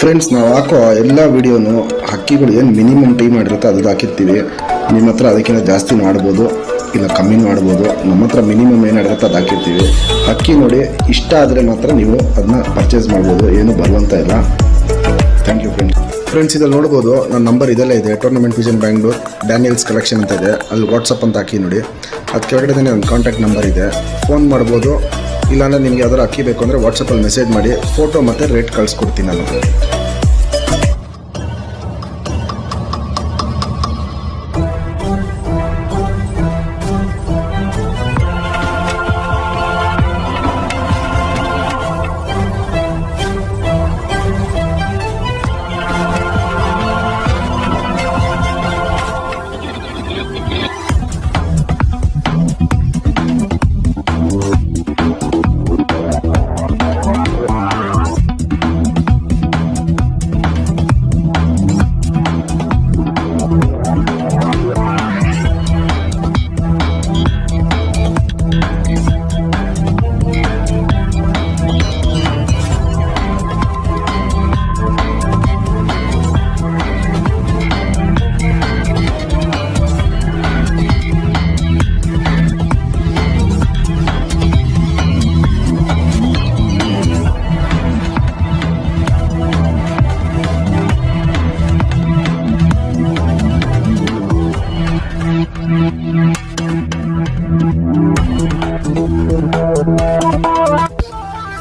Friends ನಾವು ಹಾಕೋ ಎಲ್ಲ ವಿಡಿಯೋನು ಹಕ್ಕಿಗಳು ಏನು ಮಿನಿಮಮ್ ಟೈಮ್ ಮಾಡಿರುತ್ತೆ ಅದು ಹಾಕಿರ್ತೀವಿ. ನಿಮ್ಮ ಹತ್ರ ಅದಕ್ಕಿಂತ ಜಾಸ್ತಿ ಮಾಡ್ಬೋದು, ಇಲ್ಲ ಕಮ್ಮಿ ಮಾಡ್ಬೋದು, ನಮ್ಮ ಹತ್ರ ಮಿನಿಮಮ್ ಏನಿರುತ್ತೆ ಅದು ಹಾಕಿರ್ತೀವಿ. ಹಕ್ಕಿ ನೋಡಿ ಇಷ್ಟ ಆದರೆ ಮಾತ್ರ ನೀವು ಅದನ್ನ ಪರ್ಚೇಸ್ ಮಾಡ್ಬೋದು, ಏನು ಬರುವಂತ ಇಲ್ಲ. ಥ್ಯಾಂಕ್ ಯು ಫ್ರೆಂಡ್ಸ್ ಫ್ರೆಂಡ್ಸ್ ಇದಲ್ಲಿ ನೋಡ್ಬೋದು ನನ್ನ ನಂಬರ್ ಇದೆಲ್ಲ ಇದೆ tournament vision Bangalore Daniels collection ಅಂತ ಇದೆ. ಅಲ್ಲಿ ವಾಟ್ಸಪ್ ಅಂತ ಹಾಕಿ ನೋಡಿ. ಅದು ಕೆಳಗಡೆ ನನ್ನ ಕಾಂಟ್ಯಾಕ್ಟ್ ನಂಬರ್ ಇದೆ. ಫೋನ್ ಮಾಡ್ಬೋದು ಇಲ್ಲಾಂದ್ರೆ ನಿಮ್ಗೆ ಯಾವ್ದಾರು ಅಕ್ಕಿ ಬೇಕು ಅಂದರೆ ವಾಟ್ಸಪ್ಪಲ್ಲಿ ಮೆಸೇಜ್ ಮಾಡಿ ಫೋಟೋ ಮತ್ತು ರೇಟ್ ಕಳಿಸ್ಕೊಡ್ತೀನಿ ನಾನು.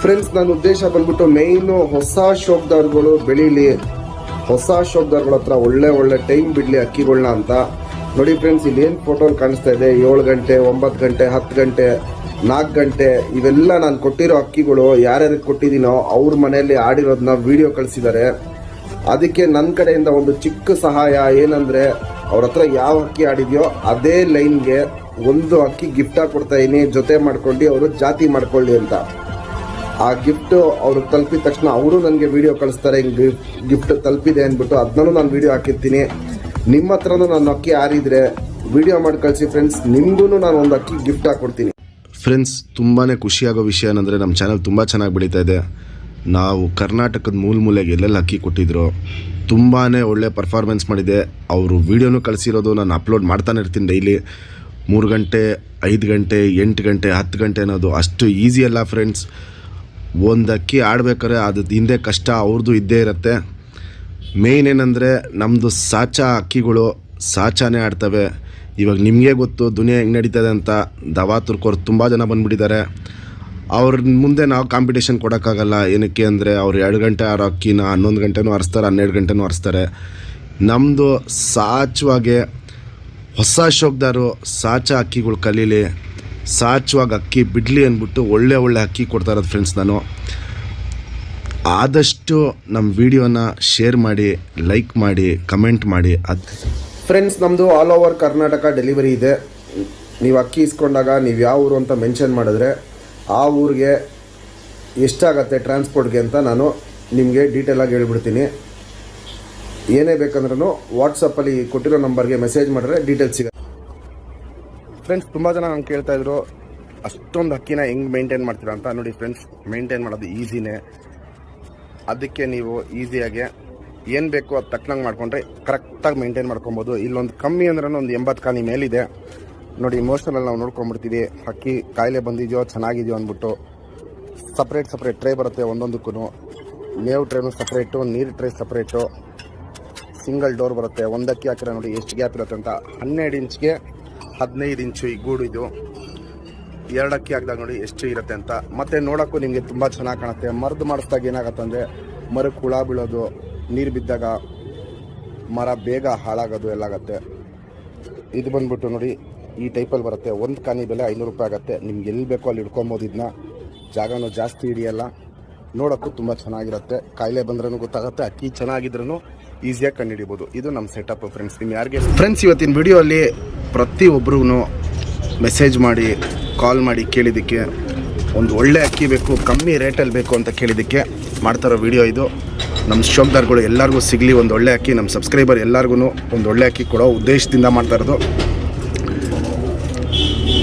ಫ್ರೆಂಡ್ಸ್ ನನ್ನ ಉದ್ದೇಶ ಬಂದ್ಬಿಟ್ಟು ಮೇಯ್ನು ಹೊಸ ಶೋಕ್ದಾರ್ಗಳು ಬೆಳೀಲಿ. ಹೊಸ ಶೋಕ್ದಾರ್ಗಳ ಹತ್ರ ಒಳ್ಳೆ ಒಳ್ಳೆ ಟೈಮ್ ಬಿಡ್ಲಿ ಅಕ್ಕಿಗಳನ್ನ ಅಂತ. ನೋಡಿ ಫ್ರೆಂಡ್ಸ್ ಇಲ್ಲಿ ಏನು ಫೋಟೋ ಕಾಣಿಸ್ತಾ ಇದೆ? ಏಳು ಗಂಟೆ, ಒಂಬತ್ತು ಗಂಟೆ, ಹತ್ತು ಗಂಟೆ, ನಾಲ್ಕು ಗಂಟೆ, ಇವೆಲ್ಲ ನಾನು ಕೊಟ್ಟಿರೋ ಅಕ್ಕಿಗಳು ಯಾರ್ಯಾರಿಗೆ ಕೊಟ್ಟಿದ್ದೀನೋ ಅವ್ರ ಮನೆಯಲ್ಲಿ ಆಡಿರೋದನ್ನ ವಿಡಿಯೋ ಕಳಿಸಿದ್ದಾರೆ. ಅದಕ್ಕೆ ನನ್ನ ಕಡೆಯಿಂದ ಒಂದು ಚಿಕ್ಕ ಸಹಾಯ ಏನಂದ್ರೆ, ಅವ್ರ ಹತ್ರ ಯಾವ ಅಕ್ಕಿ ಆಡಿದೆಯೋ ಅದೇ ಲೈನ್ಗೆ ಒಂದು ಅಕ್ಕಿ ಗಿಫ್ಟಾಗಿ ಕೊಡ್ತಾ ಇದೀನಿ. ಜೊತೆ ಮಾಡ್ಕೊಂಡು ಅವರು ಜಾತಿ ಮಾಡ್ಕೊಳ್ಳಿ ಅಂತ. ಆ ಗಿಫ್ಟ್ ಅವ್ರು ತಲುಪಿದ ತಕ್ಷಣ ಅವರು ನನಗೆ ವಿಡಿಯೋ ಕಳಿಸ್ತಾರೆ, ಹಿಂಗೆ ಗಿಫ್ಟ್ ತಲುಪಿದೆ ಅಂದ್ಬಿಟ್ಟು ಅದನ್ನೂ ನಾನು ವಿಡಿಯೋ ಹಾಕಿರ್ತೀನಿ. ನಿಮ್ಮ ಹತ್ರನೂ ನಾನು ಅಕ್ಕಿ ಆರಿದ್ರೆ ವಿಡಿಯೋ ಮಾಡಿ ಕಳಿಸಿ ಫ್ರೆಂಡ್ಸ್ ನಿಮಗೂ ನಾನು ಒಂದು ಅಕ್ಕಿ ಗಿಫ್ಟ್ ಹಾಕ್ಕೊಡ್ತೀನಿ ಫ್ರೆಂಡ್ಸ್ ತುಂಬಾ ಖುಷಿಯಾಗೋ ವಿಷಯ ಏನಂದರೆ ನಮ್ಮ ಚಾನಲ್ ತುಂಬ ಚೆನ್ನಾಗಿ ಬೆಳೀತಾ ಇದೆ. ನಾವು ಕರ್ನಾಟಕದ ಮೂಲ ಮೂಲೆಗೆ ಎಲ್ಲೆಲ್ಲಿ ಅಕ್ಕಿ ಕೊಟ್ಟಿದ್ರು ತುಂಬಾ ಒಳ್ಳೆ ಪರ್ಫಾರ್ಮೆನ್ಸ್ ಮಾಡಿದೆ. ಅವರು ವೀಡಿಯೋನು ಕಳಿಸಿರೋದು ನಾನು ಅಪ್ಲೋಡ್ ಮಾಡ್ತಾನೆ ಇರ್ತೀನಿ ಡೈಲಿ ಮೂರು ಗಂಟೆ, ಐದು ಗಂಟೆ, ಎಂಟು ಗಂಟೆ, ಹತ್ತು ಗಂಟೆ ಅನ್ನೋದು ಅಷ್ಟು ಈಸಿ ಅಲ್ಲ ಫ್ರೆಂಡ್ಸ್ ಒಂದು ಅಕ್ಕಿ ಆಡ್ಬೇಕಾದ್ರೆ ಅದು ಹಿಂದೆ ಕಷ್ಟ ಅವ್ರದ್ದು ಇದ್ದೇ ಇರುತ್ತೆ. ಮೇಯ್ನ್ ಏನಂದರೆ ನಮ್ಮದು ಸಾಚಾ ಅಕ್ಕಿಗಳು ಸಾಚಾನೇ ಆಡ್ತವೆ. ಇವಾಗ ನಿಮಗೆ ಗೊತ್ತು, ದುನಿಯಾ ಹೆಂಗೆ ನಡೀತದೆ ಅಂತ. ದವಾ ತುರ್ಕೋರು ತುಂಬ ಜನ ಬಂದುಬಿಟ್ಟಿದ್ದಾರೆ. ಅವ್ರ ಮುಂದೆ ನಾವು ಕಾಂಪಿಟೇಷನ್ ಕೊಡೋಕ್ಕಾಗಲ್ಲ. ಏನಕ್ಕೆ ಅಂದರೆ ಅವ್ರು ಎರಡು ಗಂಟೆ ಆರೋ ಅಕ್ಕಿನ ಹನ್ನೊಂದು ಗಂಟೆನೂ ಹರಿಸ್ತಾರೆ ಹನ್ನೆರಡು ಗಂಟೆನೂ ಹರಿಸ್ತಾರೆ ನಮ್ಮದು ಸಾಚವಾಗೆ ಹೊಸ ಶೋಕ್ದಾರು ಸಾಚ ಅಕ್ಕಿಗಳು ಕಲೀಲಿ. ಸಾಚವಾಗಿ ಅಕ್ಕಿ ಬಿಡಲಿ ಅಂದ್ಬಿಟ್ಟು ಒಳ್ಳೆ ಒಳ್ಳೆ ಅಕ್ಕಿ ಕೊಡ್ತಾ ಇರೋದು ಫ್ರೆಂಡ್ಸ್ ನಾನು. ಆದಷ್ಟು ನಮ್ಮ ವಿಡಿಯೋನ ಶೇರ್ ಮಾಡಿ ಲೈಕ್ ಮಾಡಿ ಕಮೆಂಟ್ ಮಾಡಿ. ಅದು ಫ್ರೆಂಡ್ಸ್ ನಮ್ಮದು ಆಲ್ ಓವರ್ ಕರ್ನಾಟಕ ಡೆಲಿವರಿ ಇದೆ. ನೀವು ಅಕ್ಕಿ ಇಸ್ಕೊಂಡಾಗ ನೀವು ಯಾವ ಊರು ಅಂತ ಮೆನ್ಷನ್ ಮಾಡಿದ್ರೆ ಆ ಊರಿಗೆ ಎಷ್ಟಾಗತ್ತೆ ಟ್ರಾನ್ಸ್ಪೋರ್ಟ್ಗೆ ಅಂತ ನಾನು ನಿಮಗೆ ಡೀಟೇಲಾಗಿ ಹೇಳ್ಬಿಡ್ತೀನಿ. ಏನೇ ಬೇಕಂದ್ರೂ ವಾಟ್ಸಪ್ಪಲ್ಲಿ ಕೊಟ್ಟಿರೋ ನಂಬರ್ಗೆ ಮೆಸೇಜ್ ಮಾಡಿದ್ರೆ ಡೀಟೇಲ್ಸ್ ಸಿಗುತ್ತೆ. ಫ್ರೆಂಡ್ಸ್ ತುಂಬ ಜನ ನಂಗೆ ಕೇಳ್ತಾ ಇದ್ರು, ಅಷ್ಟೊಂದು ಅಕ್ಕಿನ ಹೆಂಗೆ ಮೇಂಟೈನ್ ಮಾಡ್ತೀರಾ ಅಂತ? ನೋಡಿ ಫ್ರೆಂಡ್ಸ್ ಮೇಂಟೈನ್ ಮಾಡೋದು ಈಸಿನೇ ಅದಕ್ಕೆ ನೀವು ಈಸಿಯಾಗಿ ಏನು ಬೇಕು ಅದು ತಕ್ಕನಂಗೆ ಮಾಡಿಕೊಂಡ್ರೆ ಕರೆಕ್ಟಾಗಿ ಮೇಂಟೈನ್ ಮಾಡ್ಕೊಬೋದು. ಇಲ್ಲೊಂದು ಕಮ್ಮಿ ಅಂದ್ರೆ ಒಂದು ಎಂಬತ್ತು ಕಾನಿ ಮೇಲಿದೆ. ನೋಡಿ ಮೋಷನಲ್ಲಿ ನಾವು ನೋಡ್ಕೊಂಡ್ಬಿಡ್ತೀವಿ. ಅಕ್ಕಿ ಕಾಯಿಲೆ ಬಂದಿದೆಯೋ, ಚೆನ್ನಾಗಿದೆಯೋ ಅಂದ್ಬಿಟ್ಟು ಸಪ್ರೇಟ್ ಸಪ್ರೇಟ್ ಟ್ರೇ ಬರುತ್ತೆ ಒಂದೊಂದಕ್ಕೂ ಮೇವು ಟ್ರೇನು ಸಪ್ರೇಟು ನೀರು ಟ್ರೇ ಸಪ್ರೇಟು ಸಿಂಗಲ್ ಡೋರ್ ಬರುತ್ತೆ. ಒಂದಕ್ಕಿ ಹಾಕಿರೋ ನೋಡಿ ಎಷ್ಟು ಗ್ಯಾಪ್ ಇರುತ್ತೆ ಅಂತ. ಹನ್ನೆರಡು ಇಂಚ್ಗೆ ಹದಿನೈದು ಇಂಚು ಈ ಗೂಡು ಇದು. ಎರಡಕ್ಕಿ ಹಾಕಿದಾಗ ನೋಡಿ ಎಷ್ಟು ಇರುತ್ತೆ ಅಂತ. ಮತ್ತೆ ನೋಡೋಕ್ಕೂ ನಿಮಗೆ ತುಂಬ ಚೆನ್ನಾಗಿ ಕಾಣುತ್ತೆ. ಮರದ್ದು ಮಾಡಿಸ್ದಾಗ ಏನಾಗುತ್ತೆ ಅಂದರೆ ಮರಕ್ಕೆ ಹುಳ ಬೀಳೋದು, ನೀರು ಬಿದ್ದಾಗ ಮರ ಬೇಗ ಹಾಳಾಗೋದು ಎಲ್ಲ ಆಗುತ್ತೆ. ಇದು ಬಂದ್ಬಿಟ್ಟು ನೋಡಿ, ಈ ಟೈಪಲ್ಲಿ ಬರುತ್ತೆ. ಒಂದು ಕಾನಿ ಬೆಲೆ ಐನೂರು ರೂಪಾಯಿ ಆಗುತ್ತೆ. ನಿಮ್ಗೆ ಎಲ್ಲಿ ಬೇಕೋ ಅಲ್ಲಿ ಇಟ್ಕೊಬೋದು ಇದನ್ನ ಜಾಗನೂ ಜಾಸ್ತಿ ಹಿಡಿಯಲ್ಲ. ನೋಡೋಕ್ಕೂ ತುಂಬ ಚೆನ್ನಾಗಿರುತ್ತೆ. ಕಾಯಿಲೆ ಬಂದ್ರೂ ಗೊತ್ತಾಗುತ್ತೆ, ಅಕ್ಕಿ ಚೆನ್ನಾಗಿದ್ರೂ ಈಸಿಯಾಗಿ ಕಂಡುಹಿಡಿಬೋದು. ಇದು ನಮ್ಮ ಸೆಟಪ್ ಫ್ರೆಂಡ್ಸ್ ನಿಮ್ಮ ಯಾರಿಗೆ ಫ್ರೆಂಡ್ಸ್ ಇವತ್ತಿನ ವಿಡಿಯೋಲ್ಲಿ ಪ್ರತಿಯೊಬ್ಬರೂ ಮೆಸೇಜ್ ಮಾಡಿ ಕಾಲ್ ಮಾಡಿ ಕೇಳಿದ್ದಕ್ಕೆ, ಒಂದು ಒಳ್ಳೆ ಅಕ್ಕಿ ಬೇಕು, ಕಮ್ಮಿ ರೇಟಲ್ಲಿ ಬೇಕು ಅಂತ ಕೇಳಿದ್ದಕ್ಕೆ ಮಾಡ್ತಾರೋ ವಿಡಿಯೋ ಇದು. ನಮ್ಮ ಶೋಕ್ದಾರ್ಗಳು ಎಲ್ಲರಿಗೂ ಸಿಗಲಿ, ಒಂದು ಒಳ್ಳೆ ಅಕ್ಕಿ. ನಮ್ಮ ಸಬ್ಸ್ಕ್ರೈಬರ್ ಎಲ್ಲರಿಗೂ ಒಂದು ಒಳ್ಳೆ ಅಕ್ಕಿ ಕೊಡೋ ಉದ್ದೇಶದಿಂದ ಮಾಡ್ತಾ ಇರೋದು.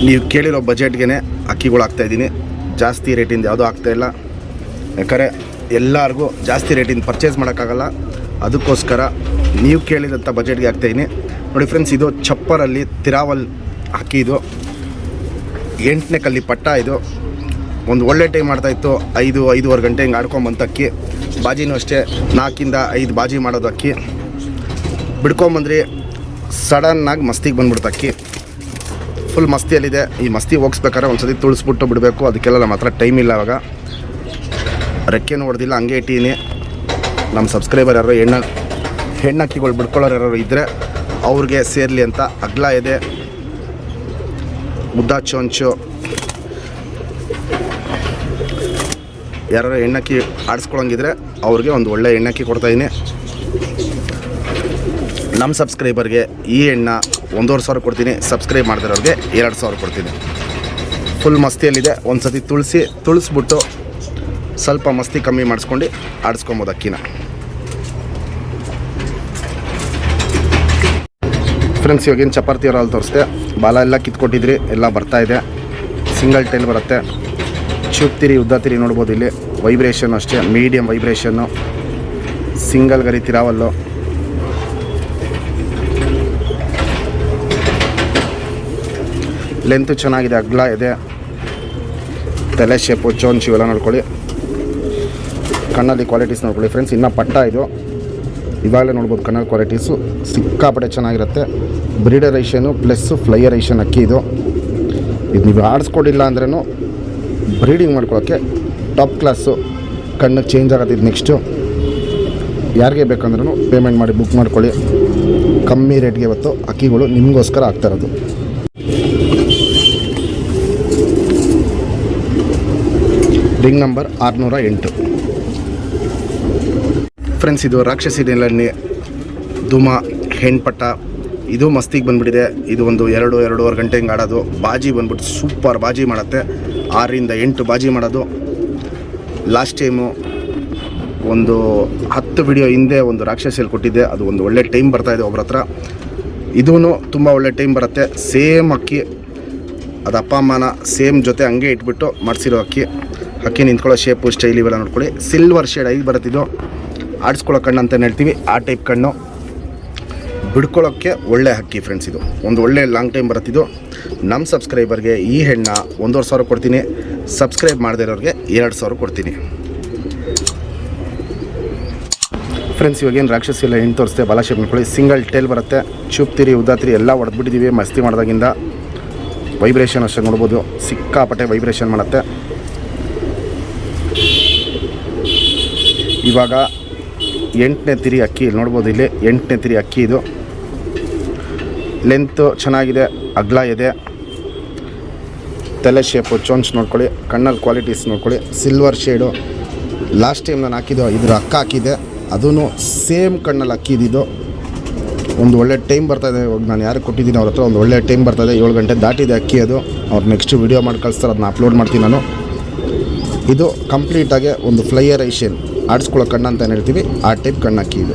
ನೀವು ಕೇಳಿರೋ ಬಜೆಟ್ಗೆ ಅಕ್ಕಿಗಳು ಹಾಕ್ತಾಯಿದ್ದೀನಿ ಜಾಸ್ತಿ ರೇಟಿಂದ ಯಾವುದೂ ಆಗ್ತಾಯಿಲ್ಲ ಯಾಕಂದರೆ ಎಲ್ಲರಿಗೂ ಜಾಸ್ತಿ ರೇಟಿಂದ ಪರ್ಚೇಸ್ ಮಾಡೋಕ್ಕಾಗಲ್ಲ. ಅದಕ್ಕೋಸ್ಕರ ನೀವು ಕೇಳಿದಂಥ ಬಜೆಟ್ಗೆ ಹಾಕ್ತಾಯಿದ್ದೀನಿ ನೋಡಿ ಫ್ರೆಂಡ್ಸ್ ಇದು ಚಪ್ಪರಲ್ಲಿ ತಿರಾವಲ್ ಹಾಕಿದ್ದು ಎಂಟನೇ ಕಲ್ಲಿ ಪಟ್ಟ ಇದು. ಒಂದು ಒಳ್ಳೆ ಟೈಮ್ ಮಾಡ್ತಾಯಿತ್ತು ಐದು, ಐದೂವರೆ ಗಂಟೆ ಹಿಂಗೆ ಆಡ್ಕೊಂಬಂತ ಅಕ್ಕಿ. ಬಾಜಿನೂ ಅಷ್ಟೇ ನಾಲ್ಕಿಂದ ಐದು ಬಾಜಿ ಮಾಡೋದು ಅಕ್ಕಿ. ಬಿಡ್ಕೊಂಬಂದ್ರಿ ಸಡನ್ನಾಗಿ ಮಸ್ತಿಗೆ ಬಂದ್ಬಿಡ್ತು ಅಕ್ಕಿ. ಫುಲ್ ಮಸ್ತಿಯಲ್ಲಿದೆ. ಈ ಮಸ್ತಿ ಹೋಗಿಸ್ಬೇಕಾದ್ರೆ ಒಂದು ಸತಿ ತುಳಿಸ್ಬಿಟ್ಟು ಬಿಡಬೇಕು. ಅದಕ್ಕೆಲ್ಲ ನಮ್ಮ ಹತ್ರ ಟೈಮ್ ಇಲ್ಲ ಅವಾಗ ರೆಕ್ಕೆನೂ ಹೊಡೆದಿಲ್ಲ, ಹಂಗೆ ಇಟ್ಟೀನಿ ನಮ್ಮ ಸಬ್ಸ್ಕ್ರೈಬರ್ ಯಾರು ಹೆಣ್ಣ, ಹೆಣ್ಣಕ್ಕಿಗಳು ಬಿಡ್ಕೊಳ್ಳೋರು ಯಾರು ಇದ್ದರೆ ಅವ್ರಿಗೆ ಸೇರಲಿ ಅಂತ ಅಗ್ಲ ಇದೆ. ಮುದ್ದ ಚೊಂಚು. ಯಾರು ಹೆಣ್ಣಕ್ಕಿ ಆಡಿಸ್ಕೊಳಂಗಿದ್ರೆ ಅವ್ರಿಗೆ ಒಂದು ಒಳ್ಳೆ ಹೆಣ್ಣಕ್ಕಿ ಕೊಡ್ತಾಯಿದ್ದೀನಿ ನಮ್ಮ ಸಬ್ಸ್ಕ್ರೈಬರ್ಗೆ ಈ ಹೆಣ್ಣ ಒಂದೂವರೆ ಸಾವಿರ ಕೊಡ್ತೀನಿ, ಸಬ್ಸ್ಕ್ರೈಬ್ ಮಾಡಿದಿರೋರಿಗೆ ಎರಡು ಸಾವಿರ ಕೊಡ್ತೀನಿ. ಫುಲ್ ಮಸ್ತಿಯಲ್ಲಿದೆ ಒಂದು ಸತಿ ತುಳಸಿ, ತುಳಿಸ್ಬಿಟ್ಟು ಸ್ವಲ್ಪ ಮಸ್ತಿ ಕಮ್ಮಿ ಮಾಡಿಸ್ಕೊಂಡು ಆಡಿಸ್ಕೊಬೋದು ಅಕ್ಕಿನ ಫ್ರೆಂಡ್ಸ್ ಇವಾಗೇನು ಚಪಾತಿ ಅವರಲ್ಲಿ ತೋರಿಸ್ದೆ. ಬಾಲ ಎಲ್ಲ ಕಿತ್ಕೊಟ್ಟಿದ್ರಿ, ಎಲ್ಲ ಬರ್ತಾ ಇದೆ. ಸಿಂಗಲ್ ಟೈಲ್ ಬರುತ್ತೆ. ಚೂಪ್ತಿರಿ ಉದ್ದತಿರಿ ನೋಡ್ಬೋದು ಇಲ್ಲಿ. ವೈಬ್ರೇಷನ್ ಅಷ್ಟೇ ಮೀಡಿಯಮ್ ವೈಬ್ರೇಷನ್ನು ಸಿಂಗಲ್ ಗರಿ ತಿರಾವಲ್ಲು. ಲೆಂತು ಚೆನ್ನಾಗಿದೆ, ಅಗ್ಲ ಇದೆ. ತಲೆ ಶೇಪು ಚೋಂಚು ಇವೆಲ್ಲ ನೋಡ್ಕೊಳ್ಳಿ. ಕಣ್ಣಲ್ಲಿ ಕ್ವಾಲಿಟೀಸ್ ನೋಡ್ಕೊಳ್ಳಿ ಫ್ರೆಂಡ್ಸ್ ಇನ್ನೂ ಪಟ್ಟ ಇದು. ಇವಾಗಲೇ ನೋಡ್ಬೋದು ಕಣ್ಣಲ್ಲಿ ಕ್ವಾಲಿಟೀಸು ಸಿಕ್ಕಾಪಟ್ಟೆ ಚೆನ್ನಾಗಿರುತ್ತೆ. ಬ್ರೀಡರ್ ಐಷನು ಪ್ಲಸ್ಸು ಫ್ಲೈಯರ್ ಐಷನ್ ಅಕ್ಕಿ ಇದು. ಇದು ನೀವು ಆಡಿಸ್ಕೊಡಿಲ್ಲ ಅಂದ್ರೂ ಬ್ರೀಡಿಂಗ್ ಮಾಡ್ಕೊಳ್ಳೋಕ್ಕೆ ಟಾಪ್ ಕ್ಲಾಸು ಕಣ್ಣಿಗೆ ಚೇಂಜ್ ಆಗುತ್ತೆ ಇದು ನೆಕ್ಸ್ಟು ಯಾರಿಗೆ ಬೇಕಂದ್ರೂ ಪೇಮೆಂಟ್ ಮಾಡಿ ಬುಕ್ ಮಾಡ್ಕೊಳ್ಳಿ. ಕಮ್ಮಿ ರೇಟ್ಗೆ ಇವತ್ತು ಅಕ್ಕಿಗಳು ನಿಮಗೋಸ್ಕರ ಆಗ್ತಾ ಇರೋದು. ರಿಂಗ್ ನಂಬರ್ ಆರುನೂರ ಎಂಟು. ಫ್ರೆಂಡ್ಸ್ ಇದು ರಾಕ್ಷಸಿ ನೆಲಣ್ಣೆ ಧೂಮ, ಹೆಣ್ಪಟ್ಟ, ಇದು ಮಸ್ತಿಗೆ ಬಂದ್ಬಿಟ್ಟಿದೆ. ಇದು ಒಂದು ಎರಡು, ಎರಡೂವರೆ ಗಂಟೆ ಹಿಂಗೆ ಆಡೋದು. ಬಾಜಿ ಬಂದ್ಬಿಟ್ಟು ಸೂಪರ್ ಬಾಜಿ ಮಾಡುತ್ತೆ. ಆರರಿಂದ ಎಂಟು ಬಾಜಿ ಮಾಡೋದು. ಲಾಸ್ಟ್ ಟೈಮು ಒಂದು ಹತ್ತು ವಿಡಿಯೋ ಹಿಂದೆ ಒಂದು ರಾಕ್ಷಸಿಯಲ್ಲಿ ಕೊಟ್ಟಿದ್ದೆ. ಅದು ಒಂದು ಒಳ್ಳೆ ಟೈಮ್ ಬರ್ತಾಯಿದೆ ಒಬ್ರ ಹತ್ರ ಇದೂ ತುಂಬ ಒಳ್ಳೆ ಟೈಮ್ ಬರುತ್ತೆ. ಸೇಮ್ ಅಕ್ಕಿ, ಅದು ಅಪ್ಪ, ಅಮ್ಮನ ಸೇಮ್ ಜೊತೆ ಹಂಗೆ ಇಟ್ಬಿಟ್ಟು ಮಾಡಿಸಿರೋ ಅಕ್ಕಿ. ಅಕ್ಕಿ ನಿಂತ್ಕೊಳ್ಳೋ ಶೇಪು ಸ್ಟೈಲ್ ಇವೆಲ್ಲ ನೋಡ್ಕೊಳ್ಳಿ. ಸಿಲ್ವರ್ ಶೇಡ್ ಐದು ಬರುತ್ತಿದ್ದು ಆಡಿಸ್ಕೊಳ್ಳೋ ಕಣ್ಣು ಅಂತ ಹೇಳ್ತೀವಿ, ಆ ಟೈಪ್ ಕಣ್ಣು. ಬಿಡ್ಕೊಳ್ಳೋಕ್ಕೆ ಒಳ್ಳೆ ಹಕ್ಕಿ ಫ್ರೆಂಡ್ಸ್ ಇದು. ಒಂದು ಒಳ್ಳೆ ಲಾಂಗ್ ಟೈಮ್ ಬರುತ್ತಿದ್ದು ನಮ್ಮ ಸಬ್ಸ್ಕ್ರೈಬರ್ಗೆ ಈ ಹೆಣ್ಣ ಒಂದೂವರೆ ಸಾವಿರ ಕೊಡ್ತೀನಿ. ಸಬ್ಸ್ಕ್ರೈಬ್ ಮಾಡದೇ ಇರೋರಿಗೆ ಎರಡು ಸಾವಿರ ಕೊಡ್ತೀನಿ. ಫ್ರೆಂಡ್ಸ್ ಇವಾಗೇನು ರಾಕ್ಷಸಿ ಎಲ್ಲ ಹೆಣ್ಣು ತೋರಿಸ್ತೆ ಬಾಲ ಮಾಡ್ಕೊಳ್ಳಿ ಸಿಂಗಲ್ ಟೇಲ್ ಬರುತ್ತೆ. ಚುಪ್ತಿರಿ ಉದ್ದಾತಿರಿ ಎಲ್ಲ ಹೊಡೆದ್ಬಿಟ್ಟಿದ್ದೀವಿ ಮಸ್ತಿ ಮಾಡಿದಾಗಿಂದ. ವೈಬ್ರೇಷನ್ ಅಷ್ಟೇ ನೋಡ್ಬೋದು. ಸಿಕ್ಕಾಪಟ್ಟೆ ವೈಬ್ರೇಷನ್ ಮಾಡುತ್ತೆ. ಇವಾಗ ಎಂಟನೇ ತಿರಿ ಅಕ್ಕಿ, ಇಲ್ಲಿ ನೋಡ್ಬೋದು ಇಲ್ಲಿ ಎಂಟನೇ ತಿರಿ ಅಕ್ಕಿ ಇದು. ಲೆಂತು ಚೆನ್ನಾಗಿದೆ, ಅಗ್ಲ ಇದೆ. ತಲೆ ಶೇಪು ಚೋನ್ಸ್ ನೋಡ್ಕೊಳ್ಳಿ, ಕಣ್ಣಲ್ಲಿ ಕ್ವಾಲಿಟೀಸ್ ನೋಡ್ಕೊಳ್ಳಿ. ಸಿಲ್ವರ್ ಶೇಡು ಲಾಸ್ಟ್ ಟೈಮ್ ನಾನು ಹಾಕಿದ್ದು ಇದ್ರ ಅಕ್ಕ ಹಾಕಿದ್ದೆ. ಅದೂ ಸೇಮ್ ಕಣ್ಣಲ್ಲಿ ಅಕ್ಕಿದ್ದು ಒಂದು ಒಳ್ಳೆ ಟೈಮ್ ಬರ್ತಾಯಿದೆ ಇವಾಗ ನಾನು ಯಾರು ಕೊಟ್ಟಿದ್ದೀನಿ ಅವ್ರ ಹತ್ರ ಒಂದು ಒಳ್ಳೆ ಟೈಮ್ ಬರ್ತಾಯಿದೆ ಏಳು ಗಂಟೆ ದಾಟಿದೆ ಅಕ್ಕಿ ಅದು. ಅವ್ರು ನೆಕ್ಸ್ಟ್ ವೀಡಿಯೋ ಮಾಡಿ ಕಳಿಸ್ತಾರೆ, ಅದನ್ನ ಅಪ್ಲೋಡ್ ಮಾಡ್ತೀನಿ ನಾನು. ಇದು ಕಂಪ್ಲೀಟಾಗಿ ಒಂದು ಫ್ಲೈಯರ್ ಐಷನ್ ಆಡಿಸ್ಕೊಳ್ಳೋ ಕಣ್ಣು ಅಂತ ಏನಿರ್ತೀವಿ ಆ ಟೈಪ್ ಕಣ್ಣ ಇದು.